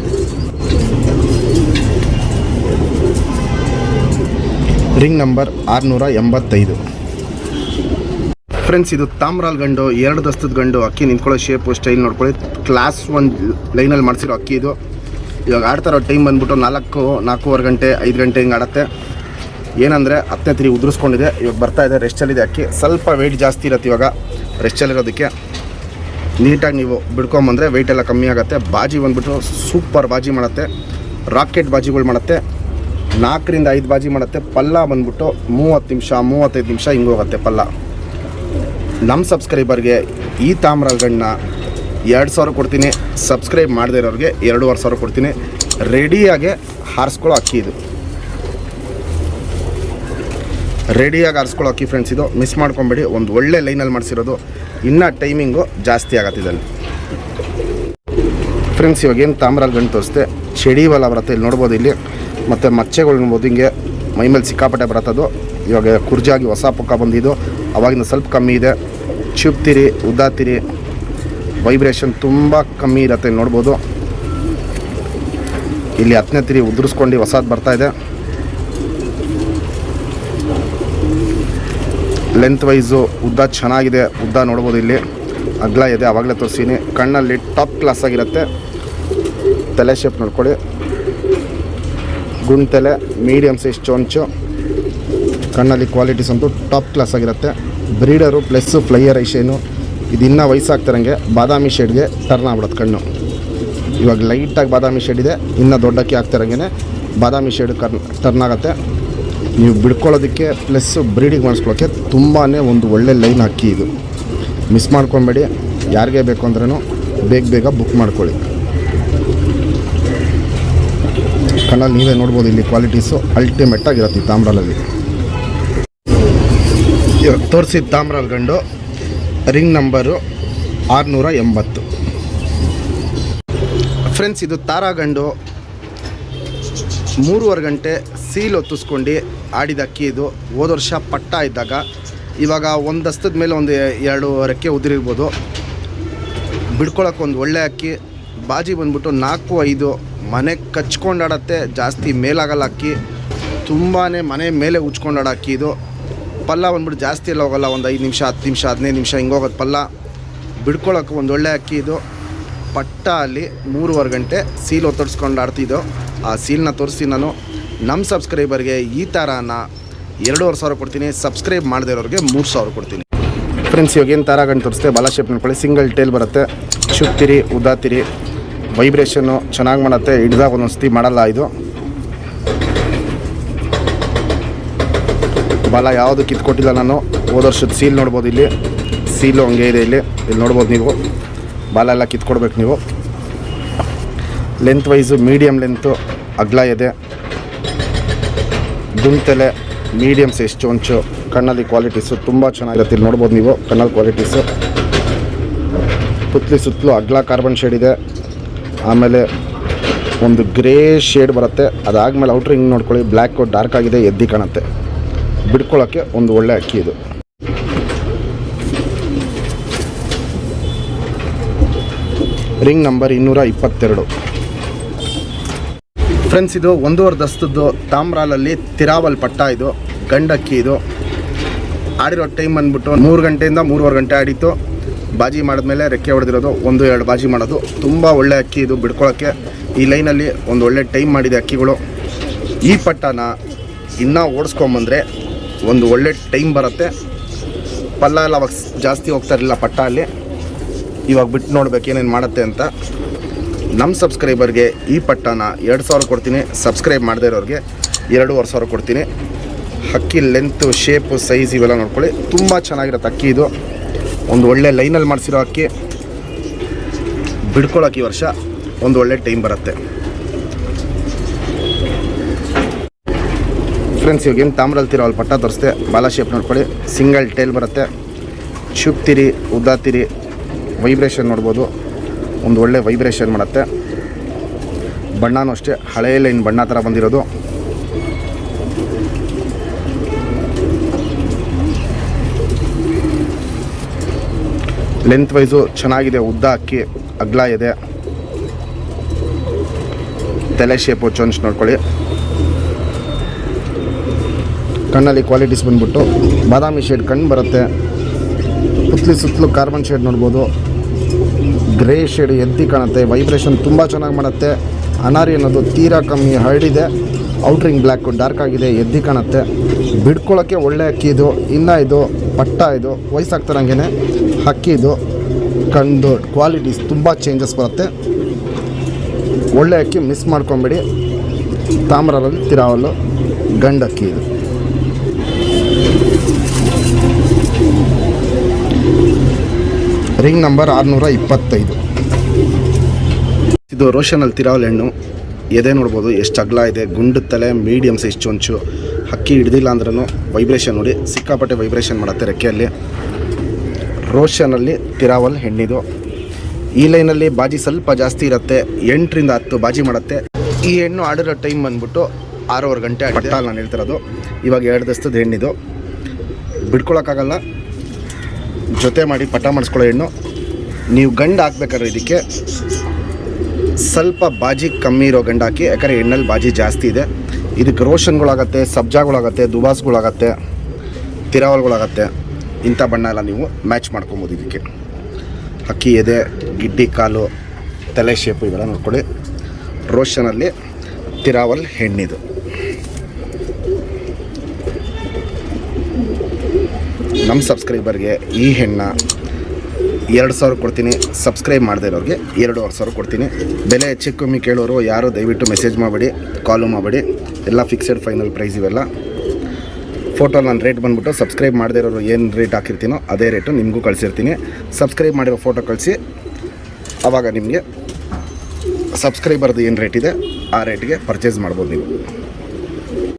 ರಿಂಗ್ ನಂಬರ್ ಆರುನೂರ ಎಂಬತ್ತೈದು. ಫ್ರೆಂಡ್ಸ್ ಇದು ತಾಮ್ರಾಲ್ ಗಂಡು, ಎರಡು ದಸ್ತದ ಗಂಡು ಅಕ್ಕಿ ನಿಂತ್ಕೊಳ್ಳೋ ಶೇಪು ಸ್ಟೈಲ್ ನೋಡ್ಕೊಳ್ಳಿ. ಕ್ಲಾಸ್ ಒನ್ ಲೈನಲ್ಲಿ ಮಾಡಿಸಿರೋ ಅಕ್ಕಿ ಇದು. ಇವಾಗ ಆಡ್ತಾರೋ ಟೈಮ್ ಬಂದ್ಬಿಟ್ಟು ನಾಲ್ಕು, ನಾಲ್ಕೂವರೆ ಗಂಟೆ, ಐದು ಗಂಟೆ ಹಿಂಗೆ ಆಡತ್ತೆ. ಏನಂದರೆ ಹತ್ತನೇ ತಿರಿ ಉದುರಿಸ್ಕೊಂಡಿದೆ. ಇವಾಗ ಬರ್ತಾ ಇದೆ ರೆಸ್ಟಲ್ಲಿದೆ ಅಕ್ಕಿ. ಸ್ವಲ್ಪ ವೆಯ್ಟ್ ಜಾಸ್ತಿ ಇರತ್ತೆ ಇವಾಗ. ರೆಸ್ಟಲ್ಲಿರೋದಕ್ಕೆ ನೀಟಾಗಿ ನೀವು ಬಿಡ್ಕೊಂಬಂದರೆ ವೆಯ್ಟ್ ಎಲ್ಲ ಕಮ್ಮಿ ಆಗುತ್ತೆ. ಬಾಜಿ ಬಂದುಬಿಟ್ಟು ಸೂಪರ್ ಬಾಜಿ ಮಾಡುತ್ತೆ. ರಾಕೆಟ್ ಬಾಜಿಗಳು ಮಾಡುತ್ತೆ. ನಾಲ್ಕರಿಂದ ಐದು ಬಾಜಿ ಮಾಡುತ್ತೆ. ಪಲ್ಲ ಬಂದ್ಬಿಟ್ಟು ಮೂವತ್ತು ನಿಮಿಷ, ಮೂವತ್ತೈದು ನಿಮಿಷ ಹಿಂಗೆ ಹೋಗುತ್ತೆ ಪಲ್ಲ. ನಮ್ಮ ಸಬ್ಸ್ಕ್ರೈಬರ್ಗೆ ಈ ತಾಮ್ರಗಳನ್ನ ಎರಡು ಸಾವಿರ ಕೊಡ್ತೀನಿ. ಸಬ್ಸ್ಕ್ರೈಬ್ ಮಾಡದೇ ಇರೋರಿಗೆ ಎರಡೂವರೆ ಸಾವಿರ ಕೊಡ್ತೀನಿ. ರೆಡಿಯಾಗೆ ಹಾರಿಸ್ಕೊಳ್ಳೋ ಅಕ್ಕಿ ಇದು. ರೆಡಿಯಾಗಿ ಆರಿಸ್ಕೊಳ್ಳೋ ಅಕ್ಕಿ ಫ್ರೆಂಡ್ಸ್ ಇದು ಮಿಸ್ ಮಾಡ್ಕೊಬೇಡಿ. ಒಂದು ಒಳ್ಳೆ ಲೈನಲ್ಲಿ ಮಾಡಿಸಿರೋದು. ಇನ್ನೂ ಟೈಮಿಂಗು ಜಾಸ್ತಿ ಆಗತ್ತಿದೆ ಇದರಲ್ಲಿ. ಫ್ರೆಂಡ್ಸ್ ಇವಾಗ ಏನು ಗಂಟು ತೋರಿಸ್ತೆ ಚಳಿವಲ್ಲ ಬರುತ್ತೆ, ಇಲ್ಲಿ ನೋಡ್ಬೋದು ಇಲ್ಲಿ. ಮತ್ತು ಮಚ್ಚೆಗಳು ನೋಡ್ಬೋದು ಹಿಂಗೆ. ಮೈಮೇಲೆ ಸಿಕ್ಕಾಪಟ್ಟೆ ಬರತ್ತದು ಇವಾಗ ಕುರ್ಜಾಗಿ ಹೊಸ ಪುಕ್ಕ ಬಂದಿದ್ದು. ಅವಾಗಿಂದ ಸ್ವಲ್ಪ ಕಮ್ಮಿ ಇದೆ. ಚುಪ್ತಿರಿ ಉದ್ದಾತಿರಿ ವೈಬ್ರೇಷನ್ ತುಂಬ ಕಮ್ಮಿ ಇರುತ್ತೆ ನೋಡ್ಬೋದು. ಇಲ್ಲಿ ಹತ್ತನೇ ತಿರಿ ಉದುರಿಸ್ಕೊಂಡು ಹೊಸದು ಬರ್ತಾ ಲೆಂತ್ ವೈಸು ಉದ್ದ ಚೆನ್ನಾಗಿದೆ, ಉದ್ದ ನೋಡ್ಬೋದು ಇಲ್ಲಿ. ಅಗ್ಲ ಇದೆ ಆವಾಗಲೇ ತೋರಿಸಿನಿ. ಕಣ್ಣಲ್ಲಿ ಟಾಪ್ ಕ್ಲಾಸ್ ಆಗಿರುತ್ತೆ. ತಲೆ ಶೇಪ್ ನೋಡ್ಕೊಳ್ಳಿ. ಗುಂಡ್ ತಲೆ ಮೀಡಿಯಮ್ ಸೈಜ್ ಚೊಂಚು. ಕಣ್ಣಲ್ಲಿ ಕ್ವಾಲಿಟೀಸ್ ಅಂತೂ ಟಾಪ್ ಕ್ಲಾಸ್ ಆಗಿರುತ್ತೆ. ಬ್ರೀಡರು ಪ್ಲಸ್ ಫ್ಲೈಯರ್ ಐಶೇನು ಇದು ಇನ್ನೂ ವಯಸ್ಸಾಗ್ತಿರಂಗೆ ಬಾದಾಮಿ ಶೇಡ್ಗೆ ಟರ್ನ್ ಆಗ್ಬಿಡುತ್ತೆ ಕಣ್ಣು. ಇವಾಗ ಲೈಟಾಗಿ ಬಾದಾಮಿ ಶೇಡ್ ಇದೆ. ಇನ್ನೂ ದೊಡ್ಡಕ್ಕೆ ಆಗ್ತಿರಂಗೆ ಬಾದಾಮಿ ಶೇಡ್ ಕರ್ನ್ ಟರ್ನ್ ಆಗುತ್ತೆ. ನೀವು ಬಿಡ್ಕೊಳ್ಳೋದಕ್ಕೆ ಪ್ಲಸ್ ಬ್ರೀಡಿಂಗ್ ಮಾಡಿಸ್ಕೊಳ್ಳೋಕ್ಕೆ ತುಂಬಾ ಒಂದು ಒಳ್ಳೆ ಲೈನ್ ಅಕ್ಕಿ ಇದು. ಮಿಸ್ ಮಾಡ್ಕೊಬೇಡಿ, ಯಾರಿಗೆ ಬೇಕು ಅಂದ್ರೂ ಬೇಗ ಬೇಗ ಬುಕ್ ಮಾಡ್ಕೊಳ್ಳಿ. ಕಣ್ಣಲ್ಲಿ ನೀವೇ ನೋಡ್ಬೋದು ಇಲ್ಲಿ ಕ್ವಾಲಿಟೀಸು ಅಲ್ಟಿಮೇಟ್ ಆಗಿರುತ್ತೆ ಈ ತೋರಿಸಿದ ತಾಮ್ರಲ್ ಗಂಡು ರಿಂಗ್ ನಂಬರು ಆರುನೂರ ಎಂಬತ್ತು. ಫ್ರೆಂಡ್ಸ್ ಇದು ತಾರಾಗಂಡು ಮೂರುವರೆ ಗಂಟೆ ಸೀಲ್ ಹೊತ್ತಿಸ್ಕೊಂಡು ಆಡಿದ ಅಕ್ಕಿ ಇದು. ಹೋದ ವರ್ಷ ಪಟ್ಟ ಇದ್ದಾಗ ಇವಾಗ ಒಂದು ಹಸ್ತದ ಮೇಲೆ ಒಂದು ಎರಡು ರೆಕ್ಕೆ ಉದುರಿರ್ಬೋದು. ಬಿಡ್ಕೊಳಕ್ಕೆ ಒಂದು ಒಳ್ಳೆ ಅಕ್ಕಿ. ಬಾಜಿ ಬಂದ್ಬಿಟ್ಟು ನಾಲ್ಕು, ಐದು ಮನೆ ಕಚ್ಕೊಂಡಾಡತ್ತೆ, ಜಾಸ್ತಿ ಮೇಲಾಗಲ್ಲ ಅಕ್ಕಿ. ತುಂಬಾ ಮನೆ ಮೇಲೆ ಉಚ್ಕೊಂಡಾಡೋ ಅಕ್ಕಿ ಇದು. ಪಲ್ಲ ಬಂದ್ಬಿಟ್ಟು ಜಾಸ್ತಿ ಎಲ್ಲ ಹೋಗಲ್ಲ, ಒಂದು ಐದು ನಿಮಿಷ, ಹತ್ತು ನಿಮಿಷ, ಹದಿನೈದು ನಿಮಿಷ ಹಿಂಗೆ ಹೋಗೋದು ಪಲ್ಲ. ಬಿಡ್ಕೊಳಕ್ಕೆ ಒಂದು ಒಳ್ಳೆ ಅಕ್ಕಿ ಇದು. ಪಟ್ಟ ಅಲ್ಲಿ ಮೂರುವರೆ ಗಂಟೆ ಸೀಲ್ ಒತ್ತಡಿಸ್ಕೊಂಡು ಆಡ್ತಿದ್ದೋ. ಆ ಸೀಲನ್ನ ತೋರಿಸಿ ನಾನು. ನಮ್ಮ ಸಬ್ಸ್ಕ್ರೈಬರ್ಗೆ ಈ ಥರನ ಎರಡೂವರೆ ಸಾವಿರ ಕೊಡ್ತೀನಿ, ಸಬ್ಸ್ಕ್ರೈಬ್ ಮಾಡದೇ ಇರೋರಿಗೆ ಮೂರು ಸಾವಿರ ಕೊಡ್ತೀನಿ. ಫ್ರೆಂಡ್ಸ್ ಇವಾಗ ಏನು ಥರ ಗಂಟು ತೋರಿಸ್ತೆ ಬಲ ಶೇಪ್ ನೋಡ್ಕೊಳ್ಳಿ ಸಿಂಗಲ್ ಟೇಲ್ ಬರುತ್ತೆ. ಶುಕ್ತಿರಿ ಉದಾತಿರಿ. ವೈಬ್ರೇಷನ್ನು ಚೆನ್ನಾಗಿ ಮಾಡುತ್ತೆ. ಹಿಡ್ದಾಗ ಒಂದೊಂದು ಮಾಡಲ್ಲ ಇದು. ಬಲ ಯಾವುದು ಕಿತ್ಕೊಟ್ಟಿಲ್ಲ ನಾನು. ಹೋದ ವರ್ಷದ ಸೀಲ್ ನೋಡ್ಬೋದು ಇಲ್ಲಿ. ಸೀಲು ಹಂಗೆ ಇದೆ ಇಲ್ಲಿ. ಇಲ್ಲಿ ನೋಡ್ಬೋದು ನೀವು. ಬಾಲ ಎಲ್ಲ ಕಿತ್ಕೊಡ್ಬೇಕು ನೀವು. ಲೆಂತ್ ವೈಸು ಮೀಡಿಯಮ್ ಲೆಂತು ಅಗ್ಲ ಇದೆ ದುಂತಲೆ ಮೀಡಿಯಮ್ ಸೈಜ್ ಚೊಂಚು, ಕಣ್ಣಲ್ಲಿ ಕ್ವಾಲಿಟೀಸು ತುಂಬ ಚೆನ್ನಾಗಿರುತ್ತೆ ಇಲ್ಲಿ ನೋಡ್ಬೋದು ನೀವು, ಕಣ್ಣಲ್ಲಿ ಕ್ವಾಲಿಟೀಸು ಪುತ್ಲಿ ಸುತ್ತಲೂ ಅಗ್ಲ ಕಾರ್ಬನ್ ಶೇಡ್ ಇದೆ. ಆಮೇಲೆ ಒಂದು ಗ್ರೇ ಶೇಡ್ ಬರುತ್ತೆ. ಅದಾದಮೇಲೆ ಔಟ್ರ್ ಹಿಂಗೆ ನೋಡ್ಕೊಳ್ಳಿ ಬ್ಲ್ಯಾಕ್ ಡಾರ್ಕ್ ಆಗಿದೆ, ಎದ್ದಿ ಕಾಣುತ್ತೆ. ಬಿಡ್ಕೊಳ್ಳೋಕ್ಕೆ ಒಂದು ಒಳ್ಳೆ ಅಕ್ಕಿ ಇದು. ರಿಂಗ್ ನಂಬರ್ ಇನ್ನೂರ ಇಪ್ಪತ್ತೆರಡು. ಫ್ರೆಂಡ್ಸ್ ಇದು ಒಂದೂವರೆ ದಸ್ತದ್ದು ತಾಮ್ರಾಲಲ್ಲಿ ತಿರಾವಲ್ ಪಟ್ಟ ಇದು, ಗಂಡಕ್ಕಿ ಇದು. ಆಡಿರೋ ಟೈಮ್ ಬಂದ್ಬಿಟ್ಟು ಮೂರು ಗಂಟೆಯಿಂದ ಮೂರುವರೆ ಗಂಟೆ ಆಡಿತ್ತು. ಬಾಜಿ ಮಾಡಿದ್ಮೇಲೆ ರೆಕ್ಕೆ ಹೊಡೆದಿರೋದು ಒಂದು ಎರಡು ಬಾಜಿ ಮಾಡೋದು. ತುಂಬ ಒಳ್ಳೆ ಅಕ್ಕಿ ಇದು ಬಿಡ್ಕೊಳ್ಳೋಕ್ಕೆ ಈ ಲೈನಲ್ಲಿ ಒಂದು ಒಳ್ಳೆ ಟೈಮ್ ಮಾಡಿದೆ ಅಕ್ಕಿಗಳು. ಈ ಪಟ್ಟನ ಇನ್ನೂ ಓಡಿಸ್ಕೊಂಬಂದರೆ ಒಂದು ಒಳ್ಳೆ ಟೈಮ್ ಬರುತ್ತೆ. ಪಲ್ಲ ಎಲ್ಲ ಅವಾಗ ಜಾಸ್ತಿ ಹೋಗ್ತಾ ಇರಲಿಲ್ಲ ಪಟ್ಟ ಅಲ್ಲಿ. ಇವಾಗ ಬಿಟ್ಟು ನೋಡ್ಬೇಕು ಏನೇನು ಮಾಡುತ್ತೆ ಅಂತ. ನಮ್ಮ ಸಬ್ಸ್ಕ್ರೈಬರ್ಗೆ ಈ ಪಟ್ಟನ ಎರಡು ಸಾವಿರ ಕೊಡ್ತೀನಿ. ಸಬ್ಸ್ಕ್ರೈಬ್ ಮಾಡದೇ ಇರೋರಿಗೆ ಎರಡೂವರೆ ಸಾವಿರ ಕೊಡ್ತೀನಿ. ಹಕ್ಕಿ ಲೆಂತು ಶೇಪು ಸೈಜ್ ಇವೆಲ್ಲ ನೋಡ್ಕೊಳ್ಳಿ. ತುಂಬ ಚೆನ್ನಾಗಿರುತ್ತೆ ಅಕ್ಕಿ ಇದು. ಒಂದು ಒಳ್ಳೆ ಲೈನಲ್ಲಿ ಮಾಡಿಸಿರೋ ಅಕ್ಕಿ. ಬಿಡ್ಕೊಳ್ಳೋಕೆ ಈ ವರ್ಷ ಒಂದು ಒಳ್ಳೆ ಟೈಮ್ ಬರುತ್ತೆ. ಫ್ರೆಂಡ್ಸ್ ಇವಾಗ ಏನು ತಾಮ್ರಲ್ಲಿ ತಿರೋ ಅಲ್ಲಿ ಪಟ್ಟ ತೋರಿಸ್ತೆ ಬಾಲ ಶೇಪ್ ನೋಡ್ಕೊಳ್ಳಿ. ಸಿಂಗಲ್ ಟೇಲ್ ಬರುತ್ತೆ. ಶುಕ್ತಿರಿ ಉದ್ದಾತಿರಿ ವೈಬ್ರೇಷನ್ ನೋಡ್ಬೋದು. ಒಂದು ಒಳ್ಳೆ ವೈಬ್ರೇಷನ್ ಮಾಡುತ್ತೆ. ಬಣ್ಣನೂ ಅಷ್ಟೇ ಹಳೆಯ ಲೈನ್ ಬಣ್ಣ ಥರ ಬಂದಿರೋದು. ಲೆಂತ್ ವೈಸು ಚೆನ್ನಾಗಿದೆ, ಉದ್ದ ಅಕ್ಕಿ, ಅಗ್ಲ ಇದೆ. ತಲೆ ಶೇಪು ಚೊಂಚ್ ನೋಡ್ಕೊಳ್ಳಿ. ಕಣ್ಣಲ್ಲಿ ಕ್ವಾಲಿಟೀಸ್ ಬಂದ್ಬಿಟ್ಟು, ಬಾದಾಮಿ ಶೇಡ್ ಕಣ್ಣು ಬರುತ್ತೆ. ಪುತ್ಲಿ ಸುತ್ತಲೂ ಕಾರ್ಬನ್ ಶೇಡ್ ನೋಡ್ಬೋದು. ಗ್ರೇ ಶೇಡ್ ಎದ್ದು ಕಾಣುತ್ತೆ. ವೈಬ್ರೇಷನ್ ತುಂಬ ಚೆನ್ನಾಗಿ ಮಾಡುತ್ತೆ. ಅನಾರಿ ಅನ್ನೋದು ತೀರಾ ಕಮ್ಮಿ ಹರಡಿದೆ ಔಟ್ರಿಂಗ್ ಬ್ಲ್ಯಾಕು ಡಾರ್ಕ್ ಆಗಿದೆ, ಎದ್ದು ಕಾಣುತ್ತೆ. ಬಿಡ್ಕೊಳ್ಳೋಕ್ಕೆ ಒಳ್ಳೆ ಅಕ್ಕಿ ಇದು. ಇನ್ನು ಇದು, ಪಟ್ಟ ಇದು. ವಯಸ್ಸಾಗ್ತಾರಂಗೆ ಅಕ್ಕಿ ಇದು. ಕಂಡು ಕ್ವಾಲಿಟೀಸ್ ತುಂಬ ಚೇಂಜಸ್ ಬರುತ್ತೆ. ಒಳ್ಳೆ ಅಕ್ಕಿ ಮಿಸ್ ಮಾಡ್ಕೊಬೇಡಿ. ತಾಮ್ರಲ್ಲಿ ತಿರಾವಲ್ಲು ಗಂಡಕ್ಕಿ ಇದು. ರಿಂಗ್ ನಂಬರ್ ಆರುನೂರ ಇಪ್ಪತ್ತೈದು. ಇದು ರೋಷನಲ್ಲಿ ತಿರಾವಲ್ ಹೆಣ್ಣು. ಎದೆ ನೋಡ್ಬೋದು, ಎಷ್ಟು ಅಗಲ ಇದೆ, ಗುಂಡು ತಲೆ ಮೀಡಿಯಮ್ ಸೈಜ್ ಚೊಂಚು, ಹಕ್ಕಿ ಹಿಡ್ದಿಲ್ಲ ಅಂದ್ರೂ ವೈಬ್ರೇಷನ್ ನೋಡಿ, ಸಿಕ್ಕಾಪಟ್ಟೆ ವೈಬ್ರೇಷನ್ ಮಾಡುತ್ತೆ ರೆಕ್ಕೆಯಲ್ಲಿ. ರೋಷನಲ್ಲಿ ತಿರಾವಲ್ ಹೆಣ್ಣಿದು. ಈ ಲೈನಲ್ಲಿ ಬಾಜಿ ಸ್ವಲ್ಪ ಜಾಸ್ತಿ ಇರುತ್ತೆ, ಎಂಟರಿಂದ ಹತ್ತು ಬಾಜಿ ಮಾಡುತ್ತೆ. ಈ ಹೆಣ್ಣು ಆಡಿರೋ ಟೈಮ್ ಬಂದ್ಬಿಟ್ಟು ಆರೂವರೆ ಗಂಟೆ ಪಟ್ಟಾಲ್ ನಾನು ಹೇಳ್ತಿರೋದು. ಇವಾಗ ಎರಡು ದಸ್ತದ ಹೆಣ್ಣಿದು. ಬಿಡ್ಕೊಳಕ್ಕಾಗಲ್ಲ. ಜೊತೆ ಮಾಡಿ ಪಟ ಮಾಡಿಸ್ಕೊಳ್ಳೋ ಹೆಣ್ಣು. ನೀವು ಗಂಡು ಹಾಕ್ಬೇಕಾದ್ರೆ ಇದಕ್ಕೆ ಸ್ವಲ್ಪ ಬಾಜಿ ಕಮ್ಮಿ ಇರೋ ಗಂಡು ಹಾಕಿ, ಯಾಕಂದರೆ ಹೆಣ್ಣಲ್ಲಿ ಬಾಜಿ ಜಾಸ್ತಿ ಇದೆ. ಇದಕ್ಕೆ ರೋಷನ್ಗಳಾಗತ್ತೆ, ಸಬ್ಜಾಗಳಾಗತ್ತೆ, ದುಬಾಸ್ಗಳಾಗತ್ತೆ, ತಿರಾವಲ್ಗಳಾಗತ್ತೆ. ಇಂಥ ಬಣ್ಣ ಎಲ್ಲ ನೀವು ಮ್ಯಾಚ್ ಮಾಡ್ಕೊಬೋದು ಇದಕ್ಕೆ. ಅಕ್ಕಿ, ಎದೆ, ಗಿಡ್ಡಿ, ಕಾಲು, ತಲೆ ಶೇಪು ಇವೆಲ್ಲ ನೋಡ್ಕೊಳ್ಳಿ. ರೋಷನಲ್ಲಿ ತಿರಾವಲ್ ಹೆಣ್ಣಿದು. ನಮ್ಮ ಸಬ್ಸ್ಕ್ರೈಬರ್ಗೆ ಈ ಹೆಣ್ಣ ಎರಡು ಸಾವಿರ ಕೊಡ್ತೀನಿ. ಸಬ್ಸ್ಕ್ರೈಬ್ ಮಾಡದೇ ಇರೋರಿಗೆ ಎರಡೂವರೆ ಸಾವಿರ ಕೊಡ್ತೀನಿ. ಬೆಲೆ ಹೆಚ್ಚು ಕಮ್ಮಿ ಕೇಳೋರು ಯಾರು ದಯವಿಟ್ಟು ಮೆಸೇಜ್ ಮಾಡಬೇಡಿ ಕಾಲು ಮಾಡಬೇಡಿ. ಎಲ್ಲ ಫಿಕ್ಸೆಡ್ ಫೈನಲ್ ಪ್ರೈಸ್ ಇವೆಲ್ಲ. ಫೋಟೋ ನಾನು ರೇಟ್ ಬಂದುಬಿಟ್ಟು ಸಬ್ಸ್ಕ್ರೈಬ್ ಮಾಡದೇ ಇರೋರು ಏನು ರೇಟ್ ಹಾಕಿರ್ತೀನೋ ಅದೇ ರೇಟು ನಿಮಗೂ ಕಳಿಸಿರ್ತೀನಿ. ಸಬ್ಸ್ಕ್ರೈಬ್ ಮಾಡಿರೋ ಫೋಟೋ ಕಳಿಸಿ. ಆವಾಗ ನಿಮಗೆ ಸಬ್ಸ್ಕ್ರೈಬರ್ದು ಏನು ರೇಟ್ ಇದೆ, ಆ ರೇಟ್ಗೆ ಪರ್ಚೇಸ್ ಮಾಡ್ಬೋದು ನೀವು.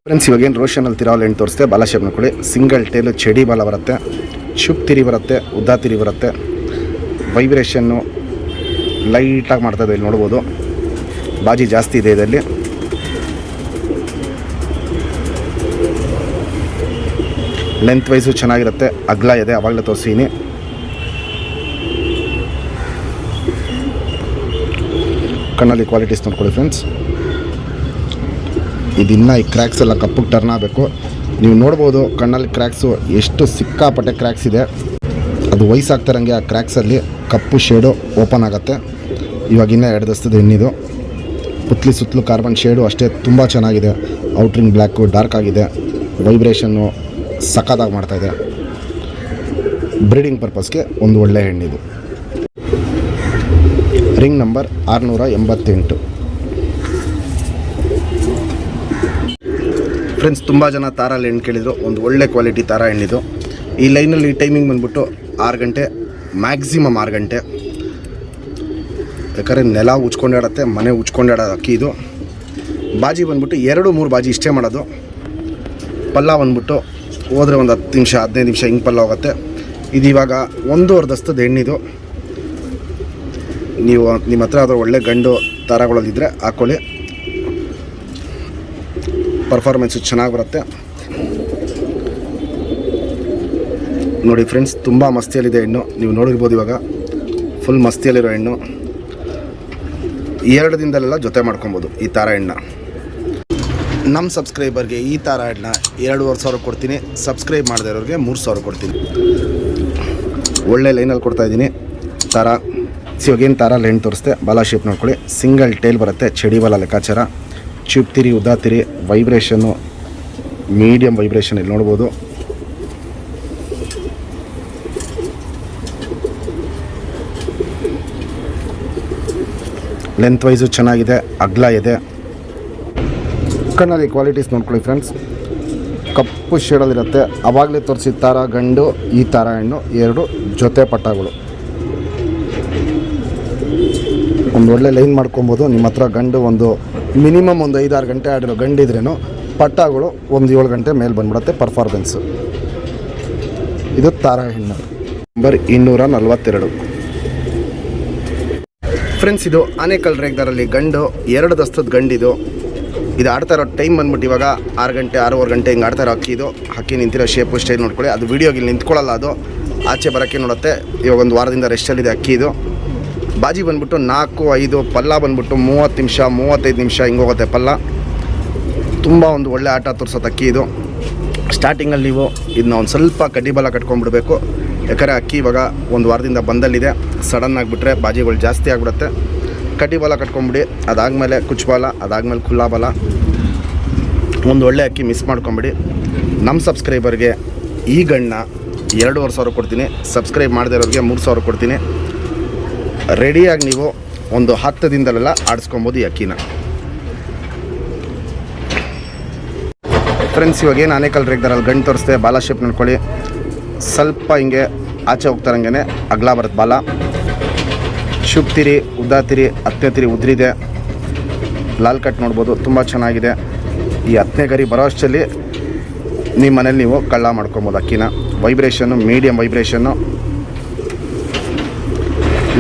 ಫ್ರೆಂಡ್ಸ್ ಇವಾಗೇನು ರೋಷನಲ್ಲಿ ಎಂಟು ತೋರಿಸ್ತೆ ಬಾಲ ಕೊಡಿ. ಸಿಂಗಲ್ ಟೇಲು ಚಡಿ ಬಾಲ ಬರುತ್ತೆ ಶುಪ್ ತಿರಿ ಬರುತ್ತೆ ಉದ್ದ ತಿರಿ ಬರುತ್ತೆ. ವೈಬ್ರೇಷನ್ನು ಲೈಟಾಗಿ ಮಾಡ್ತಾಯಿದೆ ಇಲ್ಲಿ ನೋಡ್ಬೋದು. ಬಾಜಿ ಜಾಸ್ತಿ ಇದೆ ಇದರಲ್ಲಿ. ಲೆಂತ್ ವೈಸು ಚೆನ್ನಾಗಿರುತ್ತೆ, ಅಗ್ಲ ಇದೆ, ಅವಾಗಲೇ ತೋರಿಸೀನಿ ಕಣ್ಣಲ್ಲಿ ಕ್ವಾಲಿಟೀಸ್ ನೋಡ್ಕೊಳ್ಳಿ ಫ್ರೆಂಡ್ಸ್ ಇದಿನ್ನ ಈ ಕ್ರ್ಯಾಕ್ಸ್ ಎಲ್ಲ ಕಪ್ಪಗೆ ಟರ್ನ್ ಆಗಬೇಕು. ನೀವು ನೋಡ್ಬೋದು ಕಣ್ಣಲ್ಲಿ ಕ್ರ್ಯಾಕ್ಸು ಎಷ್ಟು ಸಿಕ್ಕಾಪಟ್ಟೆ ಕ್ರ್ಯಾಕ್ಸ್ ಇದೆ. ಅದು ವಯಸ್ಸಾಗ್ತಾರಂಗೆ ಆ ಕ್ರ್ಯಾಕ್ಸಲ್ಲಿ ಕಪ್ಪು ಶೇಡು ಓಪನ್ ಆಗುತ್ತೆ. ಇವಾಗ ಇನ್ನೂ ಎರಡು ದಸ್ತದ ಹೆಣ್ಣಿದು. ಪುತ್ಲಿ ಸುತ್ತಲೂ ಕಾರ್ಬನ್ ಶೇಡು ಅಷ್ಟೇ ತುಂಬ ಚೆನ್ನಾಗಿದೆ. ಔಟ್ರಿಂಗ್ ಬ್ಲ್ಯಾಕು ಡಾರ್ಕ್ ಆಗಿದೆ. ವೈಬ್ರೇಷನ್ನು ಸಖತ್ತಾಗಿ ಮಾಡ್ತಾಯಿದೆ ಬ್ರೀಡಿಂಗ್ ಪರ್ಪಸ್ಗೆ ಒಂದು ಒಳ್ಳೆಯ ಹೆಣ್ಣಿದು. ರಿಂಗ್ ನಂಬರ್ ಆರುನೂರ ಎಂಬತ್ತೆಂಟು. ಫ್ರೆಂಡ್ಸ್ ತುಂಬ ಜನ ತಾರಲ್ಲಿ ಎಣ್ಣೆ ಕೇಳಿದ್ರು. ಒಂದು ಒಳ್ಳೆ ಕ್ವಾಲಿಟಿ ತಾರ ಎಣ್ಣಿದು ಈ ಲೈನಲ್ಲಿ ಟೈಮಿಂಗ್ ಬಂದ್ಬಿಟ್ಟು ಆರು ಗಂಟೆ ಮ್ಯಾಕ್ಸಿಮಮ್ ಆರು ಗಂಟೆ. ಯಾಕಂದರೆ ನೆಲ ಉಚ್ಕೊಂಡಾಡತ್ತೆ ಮನೆ ಉಚ್ಕೊಂಡಾಡೋ ಅಕ್ಕಿ ಇದು. ಬಾಜಿ ಬಂದ್ಬಿಟ್ಟು ಎರಡು, ಮೂರು ಬಾಜಿ ಇಷ್ಟೇ ಮಾಡೋದು. ಪಲ್ಲ ಬಂದ್ಬಿಟ್ಟು ಹೋದರೆ ಒಂದು ಹತ್ತು ನಿಮಿಷ, ಹದಿನೈದು ನಿಮಿಷ ಹಿಂಗೆ ಪಲ್ಲ ಹೋಗುತ್ತೆ. ಇದು ಇವಾಗ ಒಂದೂವರೆ ದಸ್ತದ ಎಣ್ಣಿದು ನೀವು ನಿಮ್ಮ ಹತ್ರ ಅದರ ಒಳ್ಳೆ ಗಂಡು ತಾರಗಳಲ್ಲಿದ್ದರೆ ಹಾಕ್ಕೊಳ್ಳಿ ಪರ್ಫಾರ್ಮೆನ್ಸು ಚೆನ್ನಾಗಿ ಬರುತ್ತೆ. ನೋಡಿ ಫ್ರೆಂಡ್ಸ್ ತುಂಬ ಮಸ್ತಿಯಲ್ಲಿದೆ ಹೆಣ್ಣು. ನೀವು ನೋಡಿರ್ಬೋದು ಇವಾಗ ಫುಲ್ ಮಸ್ತಿಯಲ್ಲಿರೋ ಹೆಣ್ಣು. ಎರಡು ದಿನದಲ್ಲೆಲ್ಲ ಜೊತೆ ಮಾಡ್ಕೊಬೋದು ಈ ಥರ ಹೆಣ್ಣ. ನಮ್ಮ ಸಬ್ಸ್ಕ್ರೈಬರ್ಗೆ ಈ ಥರ ಹೆಣ್ಣ ಎರಡೂವರೆ ಸಾವಿರ ಕೊಡ್ತೀನಿ. ಸಬ್ಸ್ಕ್ರೈಬ್ ಮಾಡದೇ ಇರೋರಿಗೆ ಮೂರು ಸಾವಿರ ಕೊಡ್ತೀನಿ. ಒಳ್ಳೆ ಲೈನಲ್ಲಿ ಕೊಡ್ತಾ ಇದ್ದೀನಿ. ಥರ ಇವಾಗೇನು ಥರ ಲೈನ್ ತೋರಿಸ್ತೆ ಬಾಲಾ ಶೇಪ್ ನೋಡ್ಕೊಳ್ಳಿ. ಸಿಂಗಲ್ ಟೇಲ್ ಬರುತ್ತೆ, ಚಡಿ ಬಾಲ ಲೆಕ್ಕಾಚಾರ. ಚೂಪ್ ತಿರಿ ತಿರಿ ವೈಬ್ರೇಷನ್ನು ಮೀಡಿಯಮ್ ವೈಬ್ರೇಷನ್ ಇಲ್ಲಿ ನೋಡ್ಬೋದು. ಲೆಂತ್ ವೈಸು ಚೆನ್ನಾಗಿದೆ, ಅಗ್ಲ ಇದೆ. ಕಣ್ಣಲ್ಲಿ ಕ್ವಾಲಿಟೀಸ್ ನೋಡ್ಕೊಳ್ಳಿ ಫ್ರೆಂಡ್ಸ್ ಕಪ್ಪು ಶೇಡಲ್ಲಿರುತ್ತೆ. ಆವಾಗಲೇ ತೋರಿಸಿದ ತಾರ, ಗಂಡು, ಈ ತಾರ ಹಣ್ಣು, ಎರಡು ಜೊತೆ ಪಟ್ಟಗಳು. ಒಂದು ಒಳ್ಳೆ ಲೈನ್ ಮಾಡ್ಕೊಬೋದು. ನಿಮ್ಮ ಹತ್ರ ಗಂಡು ಒಂದು ಮಿನಿಮಮ್ ಒಂದು ಐದಾರು ಗಂಟೆ ಆಡಿರೋ ಗಂಡಿದ್ರೇನು ಪಟ್ಟಗಳು ಒಂದು ಏಳು ಗಂಟೆ ಮೇಲೆ ಬಂದ್ಬಿಡುತ್ತೆ ಪರ್ಫಾರ್ಮೆನ್ಸು ಇದು ತಾರಾ ಹೆಣ್ಣು. ನಂಬರ್ ಇನ್ನೂರ ನಲವತ್ತೆರಡು. ಫ್ರೆಂಡ್ಸ್ ಇದು ಆನೇಕಲ್ ರೇಗ್ದಾರಲ್ಲಿ ಗಂಡು, ಎರಡು ದಸ್ತದ ಗಂಡಿದು. ಇದು ಆಡ್ತಾ ಇರೋ ಟೈಮ್ ಬಂದ್ಬಿಟ್ಟು ಇವಾಗ ಆರು ಗಂಟೆ, ಆರೂವರೆ ಗಂಟೆ ಹಿಂಗೆ ಆಡ್ತಾ ಇರೋ ಅಕ್ಕಿ ಇದು. ಅಕ್ಕಿ ನಿಂತಿರೋ ಶೇಪು ಸ್ಟೈಲ್ ನೋಡ್ಕೊಳ್ಳಿ. ಅದು ವೀಡಿಯೋಗೆ ನಿಂತ್ಕೊಳ್ಳಲ್ಲ ಅದು. ಆಚೆ ಬರೋಕ್ಕೆ ನೋಡುತ್ತೆ. ಇವಾಗ ಒಂದು ವಾರದಿಂದ ರೆಸ್ಟಲ್ಲಿದೆ ಅಕ್ಕಿ ಇದು. ಬಾಜಿ ಬಂದ್ಬಿಟ್ಟು ನಾಲ್ಕು, ಐದು, ಪಲ್ಲ ಬಂದ್ಬಿಟ್ಟು ಮೂವತ್ತು ನಿಮಿಷ, ಮೂವತ್ತೈದು ನಿಮಿಷ ಹಿಂಗೆ ಹೋಗುತ್ತೆ ಪಲ್ಲ. ತುಂಬ ಒಂದು ಒಳ್ಳೆ ಆಟ ತೋರಿಸೋದು ಅಕ್ಕಿ ಇದು. ಸ್ಟಾರ್ಟಿಂಗಲ್ಲಿ ನೀವು ಇದನ್ನ ಒಂದು ಸ್ವಲ್ಪ ಕಡ್ಡಿ ಬಲ ಕಟ್ಕೊಂಡ್ಬಿಡ್ಬೇಕು. ಯಾಕಂದರೆ ಅಕ್ಕಿ ಇವಾಗ ಒಂದು ವಾರದಿಂದ ಬಂದಲ್ಲಿದೆ. ಸಡನ್ ಆಗಿಬಿಟ್ರೆ ಬಾಜಿಗಳು ಜಾಸ್ತಿ ಆಗಿಬಿಡುತ್ತೆ. ಕಡ್ಡಿ ಬಲ ಕಟ್ಕೊಂಬಿಡಿ. ಅದಾದಮೇಲೆ ಕುಚ್ಚುಬಾಲ ಅದಾದಮೇಲೆ ಖುಲ್ಲಾ ಬಲ. ಒಂದು ಒಳ್ಳೆ ಅಕ್ಕಿ ಮಿಸ್ ಮಾಡ್ಕೊಂಬಿಡಿ. ನಮ್ಮ ಸಬ್ಸ್ಕ್ರೈಬರ್ಗೆ ಈ ಗಣ್ಣ ಎರಡೂವರೆ ಸಾವಿರ ಕೊಡ್ತೀನಿ. ಸಬ್ಸ್ಕ್ರೈಬ್ ಮಾಡದೇ ಇರೋರಿಗೆ ಮೂರು ಸಾವಿರ ಕೊಡ್ತೀನಿ. ರೆಡಿಯಾಗಿ ನೀವು ಒಂದು ಹತ್ತು ದಿನದಲ್ಲೆಲ್ಲ ಆಡಿಸ್ಕೊಬೋದು ಈ ಅಕ್ಕಿನ. ಫ್ರೆಂಡ್ಸ್ ಇವಾಗ ಏನು ಆನೇಕಲ್ ರೇಗ್ದಾರಲ್ಲಿ ಗಂಡು ತೋರಿಸ್ದೆ, ಬಾಲ ಶೇಪ್ ನೋಡ್ಕೊಳ್ಳಿ. ಸ್ವಲ್ಪ ಹಿಂಗೆ ಆಚೆ ಹೋಗ್ತಾರಂಗೆ ಅಗಲ ಬರುತ್ತೆ ಬಾಲ. ಶುಭ್ತಿರಿ ತಿರಿ, ಉದ್ದಾ ತಿರಿ, ಹತ್ತನೇ ತಿರಿ ಉದ್ರಿದೆ. ಲಾಲ್ ಕಟ್ ನೋಡ್ಬೋದು, ತುಂಬ ಚೆನ್ನಾಗಿದೆ. ಈ ಹತ್ತನೇ ಗರಿ ಬರೋ ಅಷ್ಟಲ್ಲಿ ನಿಮ್ಮ ಮನೇಲಿ ನೀವು ಕಳ್ಳ ಮಾಡ್ಕೊಬೋದು ಅಕ್ಕಿನ. Vibration medium vibration